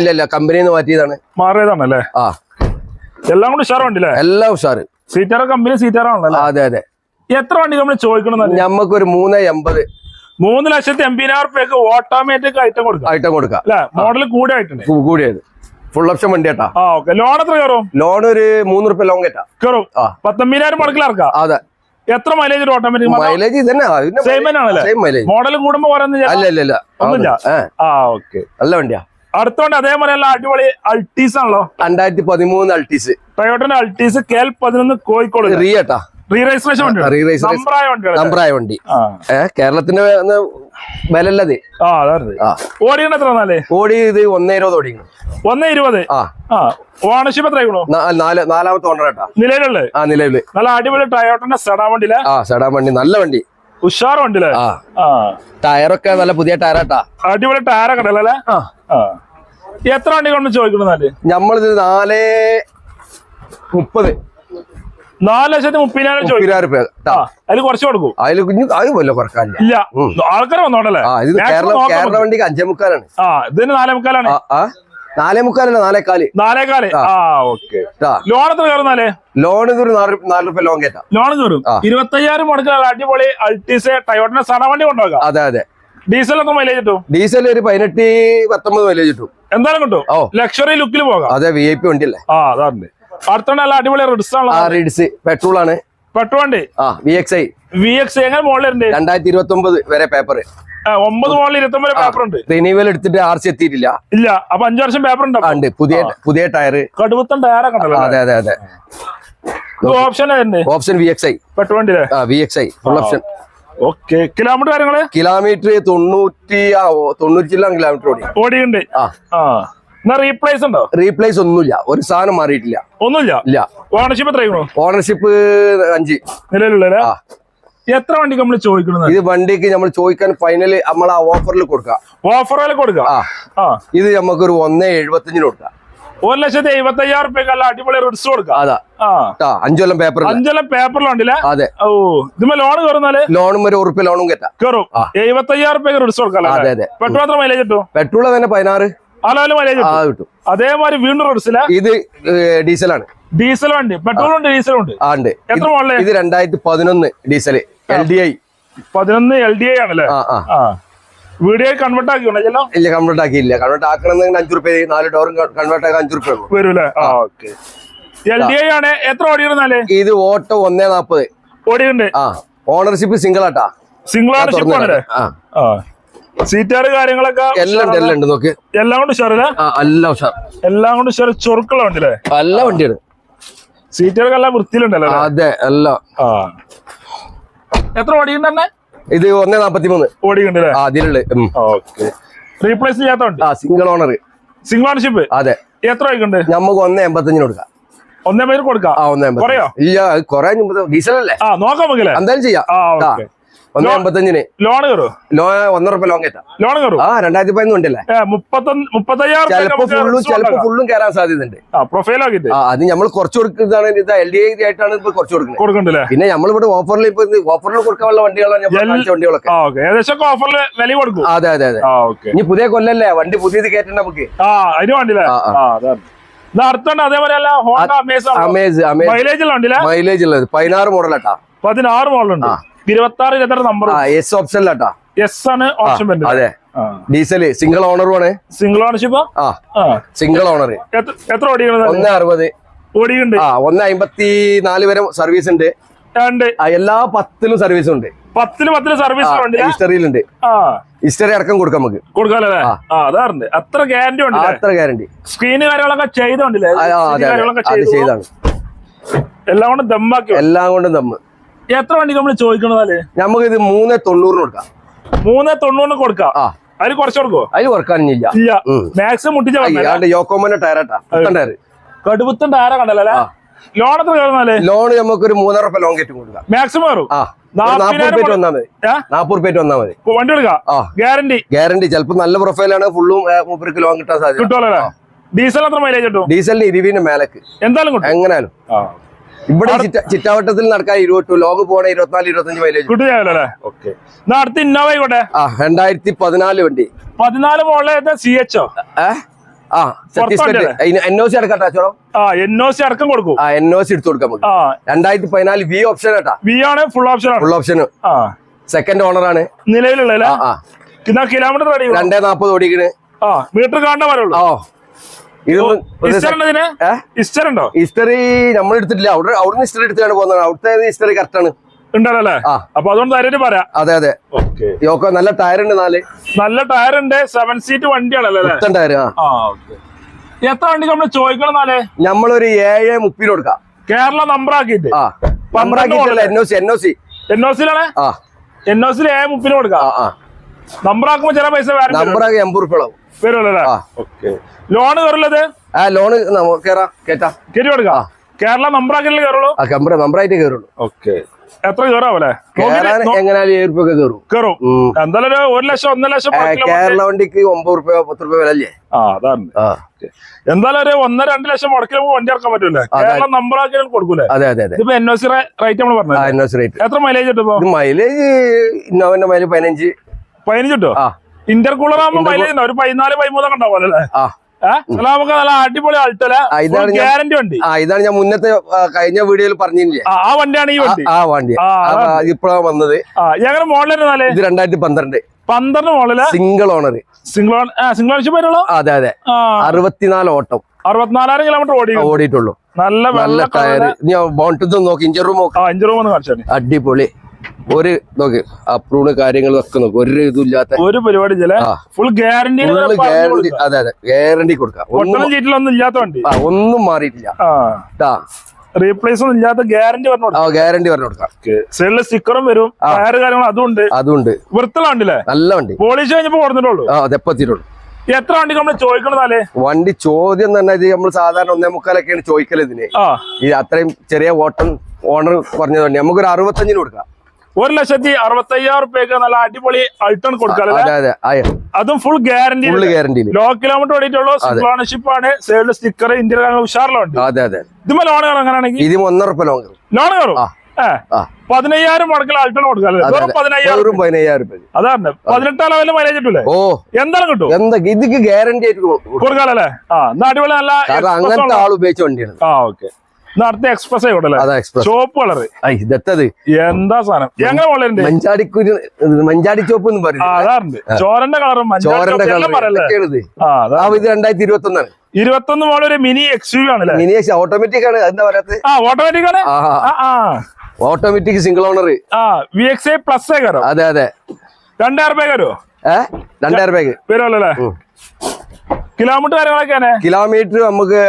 ഇല്ല ഇല്ല. കമ്പനിയിൽ നിന്ന് മാറ്റിയതാണ്. മാറിയതാണല്ലേ ആ. എല്ലാം കൂടി ഉഷാറുണ്ടല്ലേ? എല്ലാം ഉഷാറ്. സീറ്റാറ കമ്പനി സീറ്റാറാണല്ലോ അതെ അതെ. എത്ര വണ്ടി നമ്മൾ ചോദിക്കണം ഞമ്മക്കൊരു മൂന്ന് എൺപത്. മൂന്ന് ലക്ഷത്തി എൺപതിനായിരം റുപ്യക്ക് ഓട്ടോമാറ്റിക് ഐറ്റം കൊടുക്കാം. ഐറ്റം കൊടുക്കാം. അല്ലെ? മോഡൽ കൂടെ ആയിട്ടുണ്ട് കൂടിയത്. ഫുൾ ഓപ്ഷൻ വണ്ടി കേട്ടാ. ലോൺ എത്ര കയറും? ലോൺ ഒരു മൂന്ന് റുപ്യ ലോങ് കേട്ടാ. കയറും. പത്തൊമ്പതിനായിരം മുടക്കിൽ അതെ. എത്ര മൈലേജ് ഓട്ടോമാറ്റിക് മൈലേജ് മോഡൽ കൂടുമ്പോ പറയുന്നത് അല്ല ഇല്ല ഇല്ല ഒന്നുമില്ല. ആ ഓക്കെ നല്ല വണ്ടിയാ. അടുത്തോണ്ട് അതേപോലെ അടിപൊളി അൾട്ടീസ് ആണല്ലോ. രണ്ടായിരത്തി പതിമൂന്ന് അൾട്ടീസ് ടൊയോട്ടന്റെ അൾട്ടീസ് കെ എൽ പതിനൊന്ന് കോഴിക്കോട്. റീ നമ്പറായ വണ്ടി. കേരളത്തിന്റെ വിലല്ലത് നാലേ ഓടി ഇത് ഒന്നേ ഇരുപത് ഓടി ഒന്നേ ഇരുപത്? ഓണർഷിപ്പ് നാല് നാലാമത്തെ ഓണർ കേട്ടാ നിലവിലുള്ളത്? ആ നിലവിൽ. നല്ല അടിപൊളി ടയോട്ടന്റെ സെഡാ വണ്ടിയിലെ? ആ സെഡാൻ വണ്ടി. നല്ല വണ്ടി. ഉഷാർ വണ്ടിയിലെ? ടയറൊക്കെ നല്ല പുതിയ ടയറാട്ടാ അടിപൊളി ടയറൊക്കെ ഉണ്ടല്ലേ എത്ര വണ്ടി കൊണ്ട് ചോദിക്കണെന്നാൽ നമ്മളിത് നാല് മുപ്പത്. നാല് ലക്ഷത്തി മുപ്പതിനായിരം മുപ്പതിനായിരം അതിൽ കുറച്ച് കൊടുക്കും. അതിൽ കുഞ്ഞു അത് വല്ല കുറക്കാനില്ല. ഇല്ല. ആൾക്കാർ വന്നോണ്ടല്ലേ? കേരള കേരള വണ്ടിക്ക് അഞ്ചേ മുക്കാലാണ്. ആ ഇതിന് നാലേ മുക്കാലാണ്. നാലേ മുക്കാലല്ല നാലേക്കാൽ. നാലേക്കാൽ. ആ. ഓക്കെ. ലോൺ എത്ര കയറുന്നാലേ? ലോൺ ഇതൊരു നാല് രൂപ- ലോൺ കേട്ടാ ലോൺ കയറും. ഇരുപത്തയ്യായിരം മുടക്കുക അടിപൊളി അൾട്ടീസ് ടയോട്ടിന്റെ സണ വണ്ടി കൊണ്ടുപോകാം. അതെ അതെ. ഡീസൽ ഒക്കെ മൈലേജ് കിട്ടും? ഡീസൽ ഒരു പതിനെട്ട് പത്തൊമ്പത് മൈലേജ് കിട്ടും. എന്തായാലും കിട്ടും. ലക്ഷറി ലുക്കിൽ പോകാം. അതെ വി ഐ പി വണ്ടിയല്ലേ? ആ അതാണ്. അടുത്തോണ്ട് നല്ല അടിപൊളി റിഡ്സ് ആ ആണല്ലോ പെട്രോൾ ആണ്. പെട്രോൾ ആ V X I V X എങ്ങനെ മോളിലുണ്ട് രണ്ടായിരത്തി ഇരുപത്തി ഒമ്പത് വരെ പേപ്പർ ഒമ്പത് മോളിൽ ഇരുപത്തൊമ്പത് പേപ്പർ ഉണ്ട്. റിന്യൂവൽ എടുത്തിട്ട് ആർ സി എത്തിയിട്ടില്ല. ഇല്ല അപ്പൊ അഞ്ചു വർഷം പേപ്പർ ഉണ്ട്? പുതിയ പുതിയ ടയർ കടുവത്തൻ ടയറൊക്കെ അതെ അതെ അതെ. Option option V X I petrol വണ്ടിയിലെ? V X I full option okay kilometre കാര്യങ്ങൾ? കിലോമീറ്റർ തൊണ്ണൂറ്റി തൊണ്ണൂറ്റി ചില്ലാം കിലോമീറ്റർ ഓടി ഓടിയുണ്ട് ആ. ആ. റീപ്ലേസ് ഉണ്ടോ? റീപ്ലേസ് ഒന്നുമില്ല. ഒരു സാധനം മാറിയിട്ടില്ല. ഒന്നുമില്ല? ഇല്ല. ഓണർഷിപ്പ് എത്രയാണോ ഓണർഷിപ്പ് അഞ്ച്. നിലവിലുള്ള എത്ര വണ്ടിക്ക് നമ്മൾ ചോദിക്കുന്നത് ഇത് വണ്ടിക്ക് നമ്മൾ ചോദിക്കാൻ ഫൈനൽ നമ്മൾ ആ ഓഫറിൽ കൊടുക്കാം. ഓഫറിൽ കൊടുക്കാം? ആ. നമുക്ക് ഒരു ഒന്ന് എഴുപത്തിയഞ്ചിന് കൊടുക്കാം. ഒരു ലക്ഷത്തി എഴുപത്തി അയ്യായിരം റുപ്യക്ക് അല്ല അടിപൊളി റിഡ്സ് കൊടുക്കാം. അതാ. ആ. ട്ടാ, അഞ്ചു കൊല്ലം പേപ്പർ അഞ്ചൊല്ലം പേപ്പറിലുണ്ടല്ലേ അതെ. ഓ ഇതുമ്പോ ലോൺ കയറുന്നാൽ ലോണും ഒരു ഉറുപ്പ് ലോണും കേട്ടാ കയറും. എഴുപത്തി അയ്യായിരം റുപ്യക്ക് റിഡ്സ് കൊടുക്കാം അതെ അതെ. പെട്രോൾ എത്ര മൈലേജ് കിട്ടും? പെട്രോൾ തന്നെ പതിനാറ്. ആ ലെവൽ മൈലേജ് കിട്ടും. അതേമാതിരി വീണ്ടും റോഡ്സിൽ ഇത് ഡീസലാണ്. ഡീസൽ വണ്ടി പെട്രോൾ ഉണ്ട് ഡീസൽ ഉണ്ട് ആ ഉണ്ട്. എത്ര മോഡൽ? ഇത് രണ്ടായിരത്തി പതിനൊന്ന് ഡീസൽ എൽ ഡി ഐ പതിനൊന്ന് എൽ ഡി ഐ ആണല്ലേ വീഡിയോ കൺവേർട്ട് ആക്കിയോ? ഇല്ല കൺവേർട്ട് ആക്കിയില്ല. കൺവേർട്ട് ആക്കണമെങ്കിൽ അഞ്ചു റുപ്യ നാല് ഡോറും കൺവേർട്ട് ആക്കാൻ അഞ്ചു റുപ്യ വരൂലേ ഓക്കെ എൽ ഡി ഐ ആണ്. എത്ര ഓടിയിരുന്നാൽ ഇത് ഓട്ടോ ഒന്നേ നാപ്പത്. ഓടിയുണ്ട് ആ. ഓണർഷിപ്പ് സിംഗിൾ ആട്ടാ. സിംഗിൾ ഓണർഷിപ്പ് ആണല്ലേ? ആ. സീറ്റാറ് കാര്യങ്ങളൊക്കെ എല്ലാം ഉണ്ട് എല്ലാം ഉണ്ട്. നോക്ക്. എല്ലാം കൊണ്ട് എല്ലാം ഉഷാർ എല്ലാം കൊണ്ട് ചൊറുക്കുള്ള വണ്ടി എല്ലാ വണ്ടിയാണ്. സീറ്റുകളൊക്കെ എല്ലാം വൃത്തിയിലുണ്ടല്ലോ അല്ലേ? അതെ എല്ലാം. ആ. എത്ര ഓടിയുണ്ട് തന്നെ ഇത് ഒന്നേ നാപ്പത്തി മൂന്ന് ഓടിയുണ്ടല്ലേ അതിലുള്ള റീപ്ലേസ് ചെയ്യാത്തോണ്ട് ആ സിംഗിൾ ഓണർ സിംഗിൾ ഓണർഷിപ്പ് അതെ. എത്ര വൈകുണ്ട് നമുക്ക് ഒന്നേ എൺപത്തഞ്ചിന് കൊടുക്കാം. ഒന്നേ പേര് കൊടുക്കാം? ആ ഒന്നേ എൺപത്തി കുറയോ? ഇല്ല കൊറേ ഡീസൽ അല്ലേ ആ നോക്കാം എന്തായാലും ചെയ്യാം. ഒന്നേ എൺപത്തഞ്ചിന് ലോൺ കയറും? ലോ ഒന്നര രൂപ ലോൺ കയറ്റാം. ലോൺ കയറും? ആ രണ്ടായിരത്തി പതിനൊന്ന് ഉണ്ടല്ലേ മുപ്പത്തയ്യായിരം ചിലപ്പോ ഫുള്ളും ചിലപ്പോ ഫുള്ളും കയറാൻ സാധ്യതയുണ്ട്. പ്രൊഫൈൽ ആക്കിട്ട് ആ അത് നമ്മൾ കുറച്ച് കൊടുക്കുന്നതാണ് ഇത് എൽ ഡി ഐ ആയിട്ടാണ് ഇപ്പൊ കുറച്ച് കൊടുക്കുന്നത്. കൊടുക്കണ്ടല്ലേ? പിന്നെ നമ്മളിവിടെ ഓഫറിൽ ഇപ്പൊ ഓഫറിൽ കൊടുക്കാനുള്ള വണ്ടികളാണ് നമ്മൾ വണ്ടികളൊക്കെ. ഏകദേശം ഓഫറിൽ വില കൊടുക്കും. അതെ അതെ അതെ. ഇനി പുതിയ കൊല്ലല്ലേ? വണ്ടി പുതിയത് കയറ്റണ്ട നമുക്ക്. ആ അതിന് അതാണ്. അടുത്തുണ്ട്. അതേപോലെ അമേസ് മൈലേജ് ഉള്ള വണ്ടിയില്ല? മൈലേജ് ഉള്ളത്. പതിനാറ് മോഡലാട്ടാ പതിനാറ് മോളുണ്ട് ഇരുപത്തി ആറ് ഇരുപത്തി നമ്പർ എസ് ഓപ്ഷനിലാട്ടാ എസ് ആണ് ഓപ്ഷൻ വരുന്നത്. അതെ. ഡീസൽ സിംഗിൾ ഓണറും ആണ് സിംഗിൾ ഓണർഷിപ്പ് ആ? സിംഗിൾ ഓണർ എത്ര ഓടിക്കണത്? ഒന്ന് അറുപത്. ഓടിയുണ്ട് ആ ഒന്ന് അമ്പത്തി നാല് വരെ സർവീസ് ഉണ്ട്. എല്ലാ പത്തിലും സർവീസ് ഉണ്ട്. പത്തിന് പത്തിന് സർവീസ് ഹിസ്റ്ററിയിലുണ്ട് ഹിസ്റ്ററി അടക്കം കൊടുക്കാം നമുക്ക്. കൊടുക്കാമല്ലേ അതാറുണ്ട്. അത്ര ഗ്യാരണ്ടി ഉണ്ട് അത്ര ഗ്യാരണ്ടി സ്ക്രീന് കാര്യങ്ങളൊക്കെ ചെയ്തോണ്ടില്ലേ? ചെയ്താണ്. എല്ലാം കൊണ്ടും ദമ്മാക്കി എല്ലാം കൊണ്ടും നമ്മ എത്ര വണ്ടി നമ്മൾ ചോദിക്കണതല്ലേ നമുക്ക് ഇത് മൂന്ന് തൊണ്ണൂറിന് കൊടുക്കാം. മൂന്ന് തൊണ്ണൂറിന് കൊടുക്കാം. അതിന് അതിൽ കുറച്ച് കൊടുക്കോ അതിൽ കുറക്കാനില്ല ഇല്ല. മാക്സിമം മുട്ടിച്ച അയ്യാണ്ട് യോക്കോമന്റെ ടയറാട്ടാ. ടയർ കടുപ്പത്തിന്റെ ആരാ കണ്ടല്ലേ ലോൺ എത്ര കയറുന്നാൽ ലോൺ നമുക്ക് ഒരു മൂന്നര റുപ്യ ലോൺ കയറ്റും കൊടുക്കാം. മാക്സിമം കയറും? വണ്ടി ഗ്യാരണ്ടി ഗ്യാരണ്ടി നല്ല പ്രൊഫൈലാണ് ഫുള്ളും മൂപ്പർക്ക് ലോൺ കിട്ടാൻ സാധ്യത. ഡീസൽ എത്ര മൈലേജ് കിട്ടും? ഡീസലിന് ഇരുവിന് മേലക്ക്. എന്തായാലും എങ്ങനെയാലും. ഇവിടെ ചിറ്റ- ചിറ്റാവട്ടത്തിൽ നടക്കാൻ ഇരുപത്തി ലോങ് പോണ ഇരുപത്തിനാല് ഇരുപത്തഞ്ച് മൈലേജ് കിട്ടുകയല്ലോ അല്ലേ ഓക്കെ. എന്നാ അടുത്ത ഇന്നോവ ആയിക്കോട്ടെ. ആ രണ്ടായിരത്തി പതിനാല് വണ്ടി. പതിനാല് മോളിലെ സി എച്ച് ഓ ആ സർട്ടിഫിക്കറ്റ് എൻ ഒ സി അടക്കട്ടെ ചോളം ആ എൻ ഒ സി അടക്കം കൊടുക്കും. ആ എൻ ഒ സി എടുത്തു കൊടുക്കാം നമുക്ക്. ആ. രണ്ടായിരത്തി പതിനാല് വി ഓപ്ഷൻ കേട്ടാ വി ആണ് full option full option second owner ആണ്. നിലവിലുള്ള കിലോമീറ്റർ രണ്ടേ നാപ്പത് ഓടിക്കണ്. ആ മീറ്റർ കാണാൻ വരുള്ളൂ ഓ ഇത് ഇസ്റ്റർ ഉണ്ടോ? നമ്മൾ എടുത്തിട്ടില്ല. അവിടെ അവിടുന്ന് ഹിസ്റ്ററി എടുത്താണ് പോകുന്നത്. അവിടുത്തെ ഹിസ്റ്ററി കറക്റ്റ് ആണ്. ഉണ്ടല്ലേ അപ്പൊ അതുകൊണ്ട് പറയാം. അതെ അതെ. ഓക്കെ. യോക്കോ നല്ല ടയർ ഉണ്ട് നാല്. നല്ല ടയർ ഉണ്ട്. സെവൻ സീറ്റ് വണ്ടിയാണല്ലേ ടയർ എത്ര വണ്ടി നമ്മൾ ചോദിക്കണം നമ്മളൊരു ഏഴ് മുപ്പിന് കൊടുക്കാം. കേരള നമ്പർ ആക്കിയിട്ട്. ആ. നമ്പറാക്കിയിട്ടല്ല N O C N O C N O സിയിലാണ് ആ. എൻ ഒ സിയിൽ ഏ മുപ്പിന് കൊടുക്കാം. നമ്പർ ആക്കുമ്പോ ചില പൈസ വേറെ നമ്പറാക്കി എൺപത് രൂപ ആവും വരുമല്ലോ ലോൺ കയറുള്ളത് ആ ലോണ് കേറാ കേട്ടാ കയറ്റി കൊടുക്കാം. കേരള നമ്പർ ആക്കിയില്ലേ കയറുള്ളൂ? നമ്പറായിട്ട് കയറുള്ളൂ. ഓക്കെ. എത്ര കയറാവല്ലേ എങ്ങനെയാലും ഏഴ് റുപ്യ കയറും. കയറും. എന്തായാലും ഒരു ലക്ഷം ഒന്നര ലക്ഷം കേരള വണ്ടിക്ക് ഒമ്പത് റുപ്യ പത്ത് റുപ്യ വില അല്ലേ ആ. അതാണ് എന്തായാലും ഒരു ഒന്നര രണ്ട് ലക്ഷം മുടക്കിൽ വണ്ടി ഇറക്കാൻ പറ്റൂലേ? കേരള നമ്പർ ആക്കിയാലും കൊടുക്കൂലേ? അതെ അതെ അതെ. ഇതിപ്പോ എൻ ഒ സി റേറ്റ് നമ്മൾ ആ പറഞ്ഞത് എൻ ഒ സി റേറ്റ് എത്ര മൈലേജ് കിട്ടും മൈലേജ് ഇന്നോവന്റെ മൈലേജ് പതിനഞ്ച്. പതിനഞ്ച് കിട്ടോ ആ ഇന്റർ കൂളർ ആകുമ്പോ മൈലേജ് ഒരു പതിനാല് പതിമൂന്നൊക്കെ ഉണ്ടാവും അല്ലേ? ആ. ഏഹ് നമുക്ക് നല്ല അടിപൊളി അൾട്ടല ഇതാണ് ഗ്യാരണ്ടി വണ്ടി. ആ ഇതാണ് ഞാൻ മുന്നത്തെ കഴിഞ്ഞ വീഡിയോയിൽ പറഞ്ഞില്ലേ? ആ, വണ്ടിയാണ് ഈ വണ്ടി. ആ വണ്ടി. ആ, ഇപ്പോഴാണ് വന്നത്. എങ്ങനെ മോളിലിരുന്നാൽ ഇത് രണ്ടായിരത്തി പന്ത്രണ്ട്. പന്ത്രണ്ട് മോളിൽ single owner single single ownership വരുള്ളൂ? അതെ അതെ. അറുപത്തിനാല് ഓട്ടം. അറുപത്തിനാലായിരം കിലോമീറ്റർ ഓടി ഓടിയിട്ടുള്ളൂ. നല്ല നല്ല ടയർ നീ നോക്കി ഇഞ്ചർ റൂം നോക്കാം. അഞ്ചു റൂം ഒന്ന് അടിപൊളി. ഒരു നോക്ക് അപ്രൂവ് കാര്യങ്ങളൊക്കെ നോക്ക് ഒരു ഇതും ഇല്ലാത്ത ഒരു പരിപാടി ഫുൾ ഗ്യാരണ്ടി ഗ്യാരണ്ടി അതെ അതെ. ഗ്യാരണ്ടി കൊടുക്കാം ഒന്നും ഒട്ടണം ചീറ്റിലൊന്നും ഇല്ലാത്ത വണ്ടി. ആ, ഒന്നും മാറിയിട്ടില്ല. റീപ്ലേസ് ഒന്നും ഇല്ലാത്ത ഗ്യാരണ്ടി പറഞ്ഞു ഗ്യാരണ്ടി പറഞ്ഞു കൊടുക്കാം സൈഡിൽ സ്റ്റിക്കറും വരും ടയർ ഉണ്ട്. അതുണ്ട്. വൃത്തിയുള്ള വണ്ടില്ലേ നല്ല വണ്ടി. പോളിഷ് കഴിഞ്ഞപ്പോ കൊടുത്തിട്ടുള്ളൂ. ആ അതെപ്പത്തിട്ടുള്ളൂ എത്ര വണ്ടി നമ്മൾ ചോദിക്കണതാലേ വണ്ടി ചോദ്യം തന്നെ ഇത് നമ്മൾ സാധാരണ ഒന്നേ മുക്കാലൊക്കെയാണ് ചോദിക്കൽ ഇതിന്. ഈ അത്രയും ചെറിയ ഓട്ടം ഓണർ പറഞ്ഞത് തന്നെ നമുക്കൊരു അറുപത്തഞ്ചിന് കൊടുക്കാം. ഒരു ലക്ഷത്തി അറുപത്തി അയ്യായിരം റുപ്യക്ക് നല്ല അടിപൊളി അൾട്ടൺ കൊടുക്കാല്ലേ അതെ full guarantee full guarantee low kilometre ഓടിയിട്ടുള്ളൂ single ownership ആണ് സൈഡിൽ സ്റ്റിക്കർ ഇന്ത്യൻ ഉഷാറിലുണ്ട്. അതെ അതെ ഇതുമ്പോ ലോൺ അങ്ങനെയാണെങ്കിൽ? ഇത് ഒന്നര റുപ്യ ലോങ് ലോൺ കയറും പതിനയ്യായിരം മുടക്കൽ അൾട്ടൺ കൊടുക്കാം പതിനയ്യായിരം പതിനയ്യായിരം അതാണ് പതിനെട്ടാം ലെവലിൽ മൈലേജ് കിട്ടൂലേ? ഓ. എന്താണ് കിട്ടും? എന്താ ഇതിക്ക് ഗ്യാരണ്ടി ആയിട്ട് കൊടുക്കും. കൊടുക്കാലല്ലേ ആ എന്നാ അടിപൊളി നല്ല അങ്ങനത്തെ ആൾ ഉപയോഗിച്ച വണ്ടിയാണ്. ആ ഓക്കെ എന്നാ അടുത്ത എക്സ്പ്രസ് ചോപ്പ് കളർ. ഇതെത്തത്? എന്താ സാധനം? മഞ്ചാടിക്കുരു മഞ്ചാടി ചോപ്പ് എന്ന് ആ പറയുന്നത് ചോരന്റെ കളറും ചോരന്റെ ആ ഇത് രണ്ടായിരത്തി ഇരുപത്തി ഒന്നാണ് ഇരുപത്തൊന്ന് മോളെ ഒരു മിനി എക്സ് യു ആണ് മിനി ഓട്ടോമാറ്റിക് ആണ്. എന്താ പറയാത്ത? ആ ഓട്ടോമാറ്റിക് ആണ്? ഓട്ടോമാറ്റിക് സിംഗിൾ ഓണർ ആ. വി എക്സ് ഐ പ്ലസ് അതെ അതെ. രണ്ടായിരം രൂപ വരുമോ ഏഹ് രണ്ടായിരം രൂപ വരുമല്ലോ അല്ലേ. കിലോമീറ്റർ കാര്യങ്ങളൊക്കെ കിലോമീറ്റർ നമുക്ക്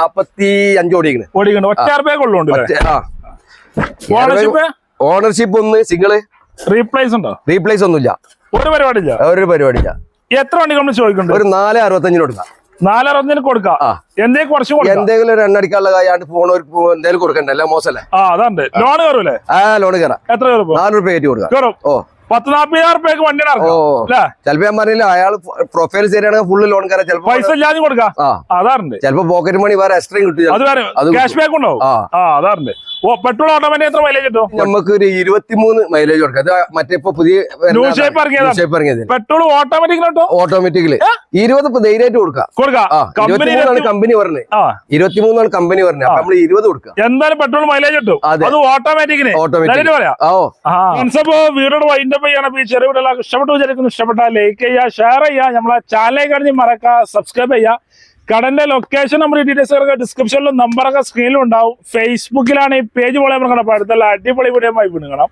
നാപ്പത്തി അഞ്ച് ഓടിക്കണ് ഓടിക്കണ്ട ഒറ്റ രൂപ കൊള്ളുണ്ട് ഓണർഷിപ്പ് ഓണർഷിപ്പ് ഒന്ന് സിംഗിൾ റീപ്ലേസ് ഉണ്ടോ? റീപ്ലേസ് ഒന്നുമില്ല. ഒരു പരിപാടി ഇല്ല ഒരു പരിപാടിയില്ല. എത്ര വണ്ടി നമ്മൾ ചോദിക്കുന്നുണ്ട്? ഒരു നാല് അറുപത്തഞ്ചിന് കൊടുക്കാം. നാലറുപതിന് കൊടുക്കാം. എന്തെങ്കിലും എന്തേ കുറച്ച് എന്തെങ്കിലും ഒരു എണ്ണടിക്കാനുള്ള കാര്യമായിട്ട് ഫോൺ ഒരു എന്തെങ്കിലും കൊടുക്കണ്ടല്ലേ മോശമല്ലേ? ആ അതാണ് ലോൺ കയറൂലേ? ആ ലോണ് കയറാം. എത്ര കയറും? നാല് റുപ്യ കയറ്റി കൊടുക്കാം. ഓ. പത്ത് നാപ്പതിനായിരം റുപ്യക്ക് വണ്ടി ഓ. ഇറക്കാം ചിലപ്പോ ഞാൻ പറഞ്ഞില്ല അയാൾ പ്രൊഫൈൽ ശരിയാണെങ്കിൽ ഫുള്ള് ലോൺ കയറാം ചിലപ്പോ പൈസ ഇല്ലാതെ കൊടുക്കാം. അതാറുണ്ട്. ചിലപ്പോ പോക്കറ്റ് മണി വേറെ എക്സ്ട്രയും കിട്ടും അത് വേറെ ക്യാഷ് ബാക്ക് ഉണ്ടാവും. ആ അതാറുണ്ട്. ഓ പെട്രോൾ ഓട്ടോമാറ്റിക് എത്ര മൈലേജ് കിട്ടും? നമുക്ക് ഒരു ഇരുപത്തിമൂന്ന് മൈലേജ് കൊടുക്കാം. അത് മറ്റേ ഇപ്പൊ പുതിയ ഷേപ്പ് ഇറങ്ങിയത്? പെട്രോൾ ഓട്ടോമാറ്റിക് കിട്ടും? ഓട്ടോമാറ്റിക്കലി. ഇരുപത് ഇപ്പൊ ധൈര്യമായിട്ട് കൊടുക്കാം. കൊടുക്കാം. കമ്പനി പറഞ്ഞത് ഇരുപത്തിമൂന്നാണ് കമ്പനി പറഞ്ഞത് അപ്പൊ നമ്മൾ ഇരുപത് കൊടുക്കാം. എന്തായാലും പെട്രോൾ മൈലേജ് കിട്ടും. അതെ. ഓട്ടോമാറ്റിക്കിന്. ഓട്ടോമാറ്റിക് പറയാം. വീടോട് വൈൻഡപ്പ് ചെയ്യണം. ഈ ചെറിയ ഇഷ്ടപ്പെട്ടു വിചാരിക്കുന്നു. ഇഷ്ടപ്പെട്ടാൽ ലൈക്ക് ചെയ്യുക ഷെയർ ചെയ്യുക. നമ്മളെ ചാനലിലേക്ക് കടഞ്ഞ് മറക്കുക സബ്സ്ക്രൈബ് ചെയ്യുക. കടന്റെ ലൊക്കേഷൻ നമ്പർ ഡീറ്റെയിൽസ് കിടക്കുക ഡിസ്ക്രിപ്ഷനിലും നമ്പറൊക്കെ സ്ക്രീനിലും ഉണ്ടാവും. ഫേസ്ബുക്കിലാണ് ഈ പേജ് പോലെ നമ്മൾ അടുത്തുള്ള അടിപൊളി വീഡിയോ വീണ്ടും കാണാം.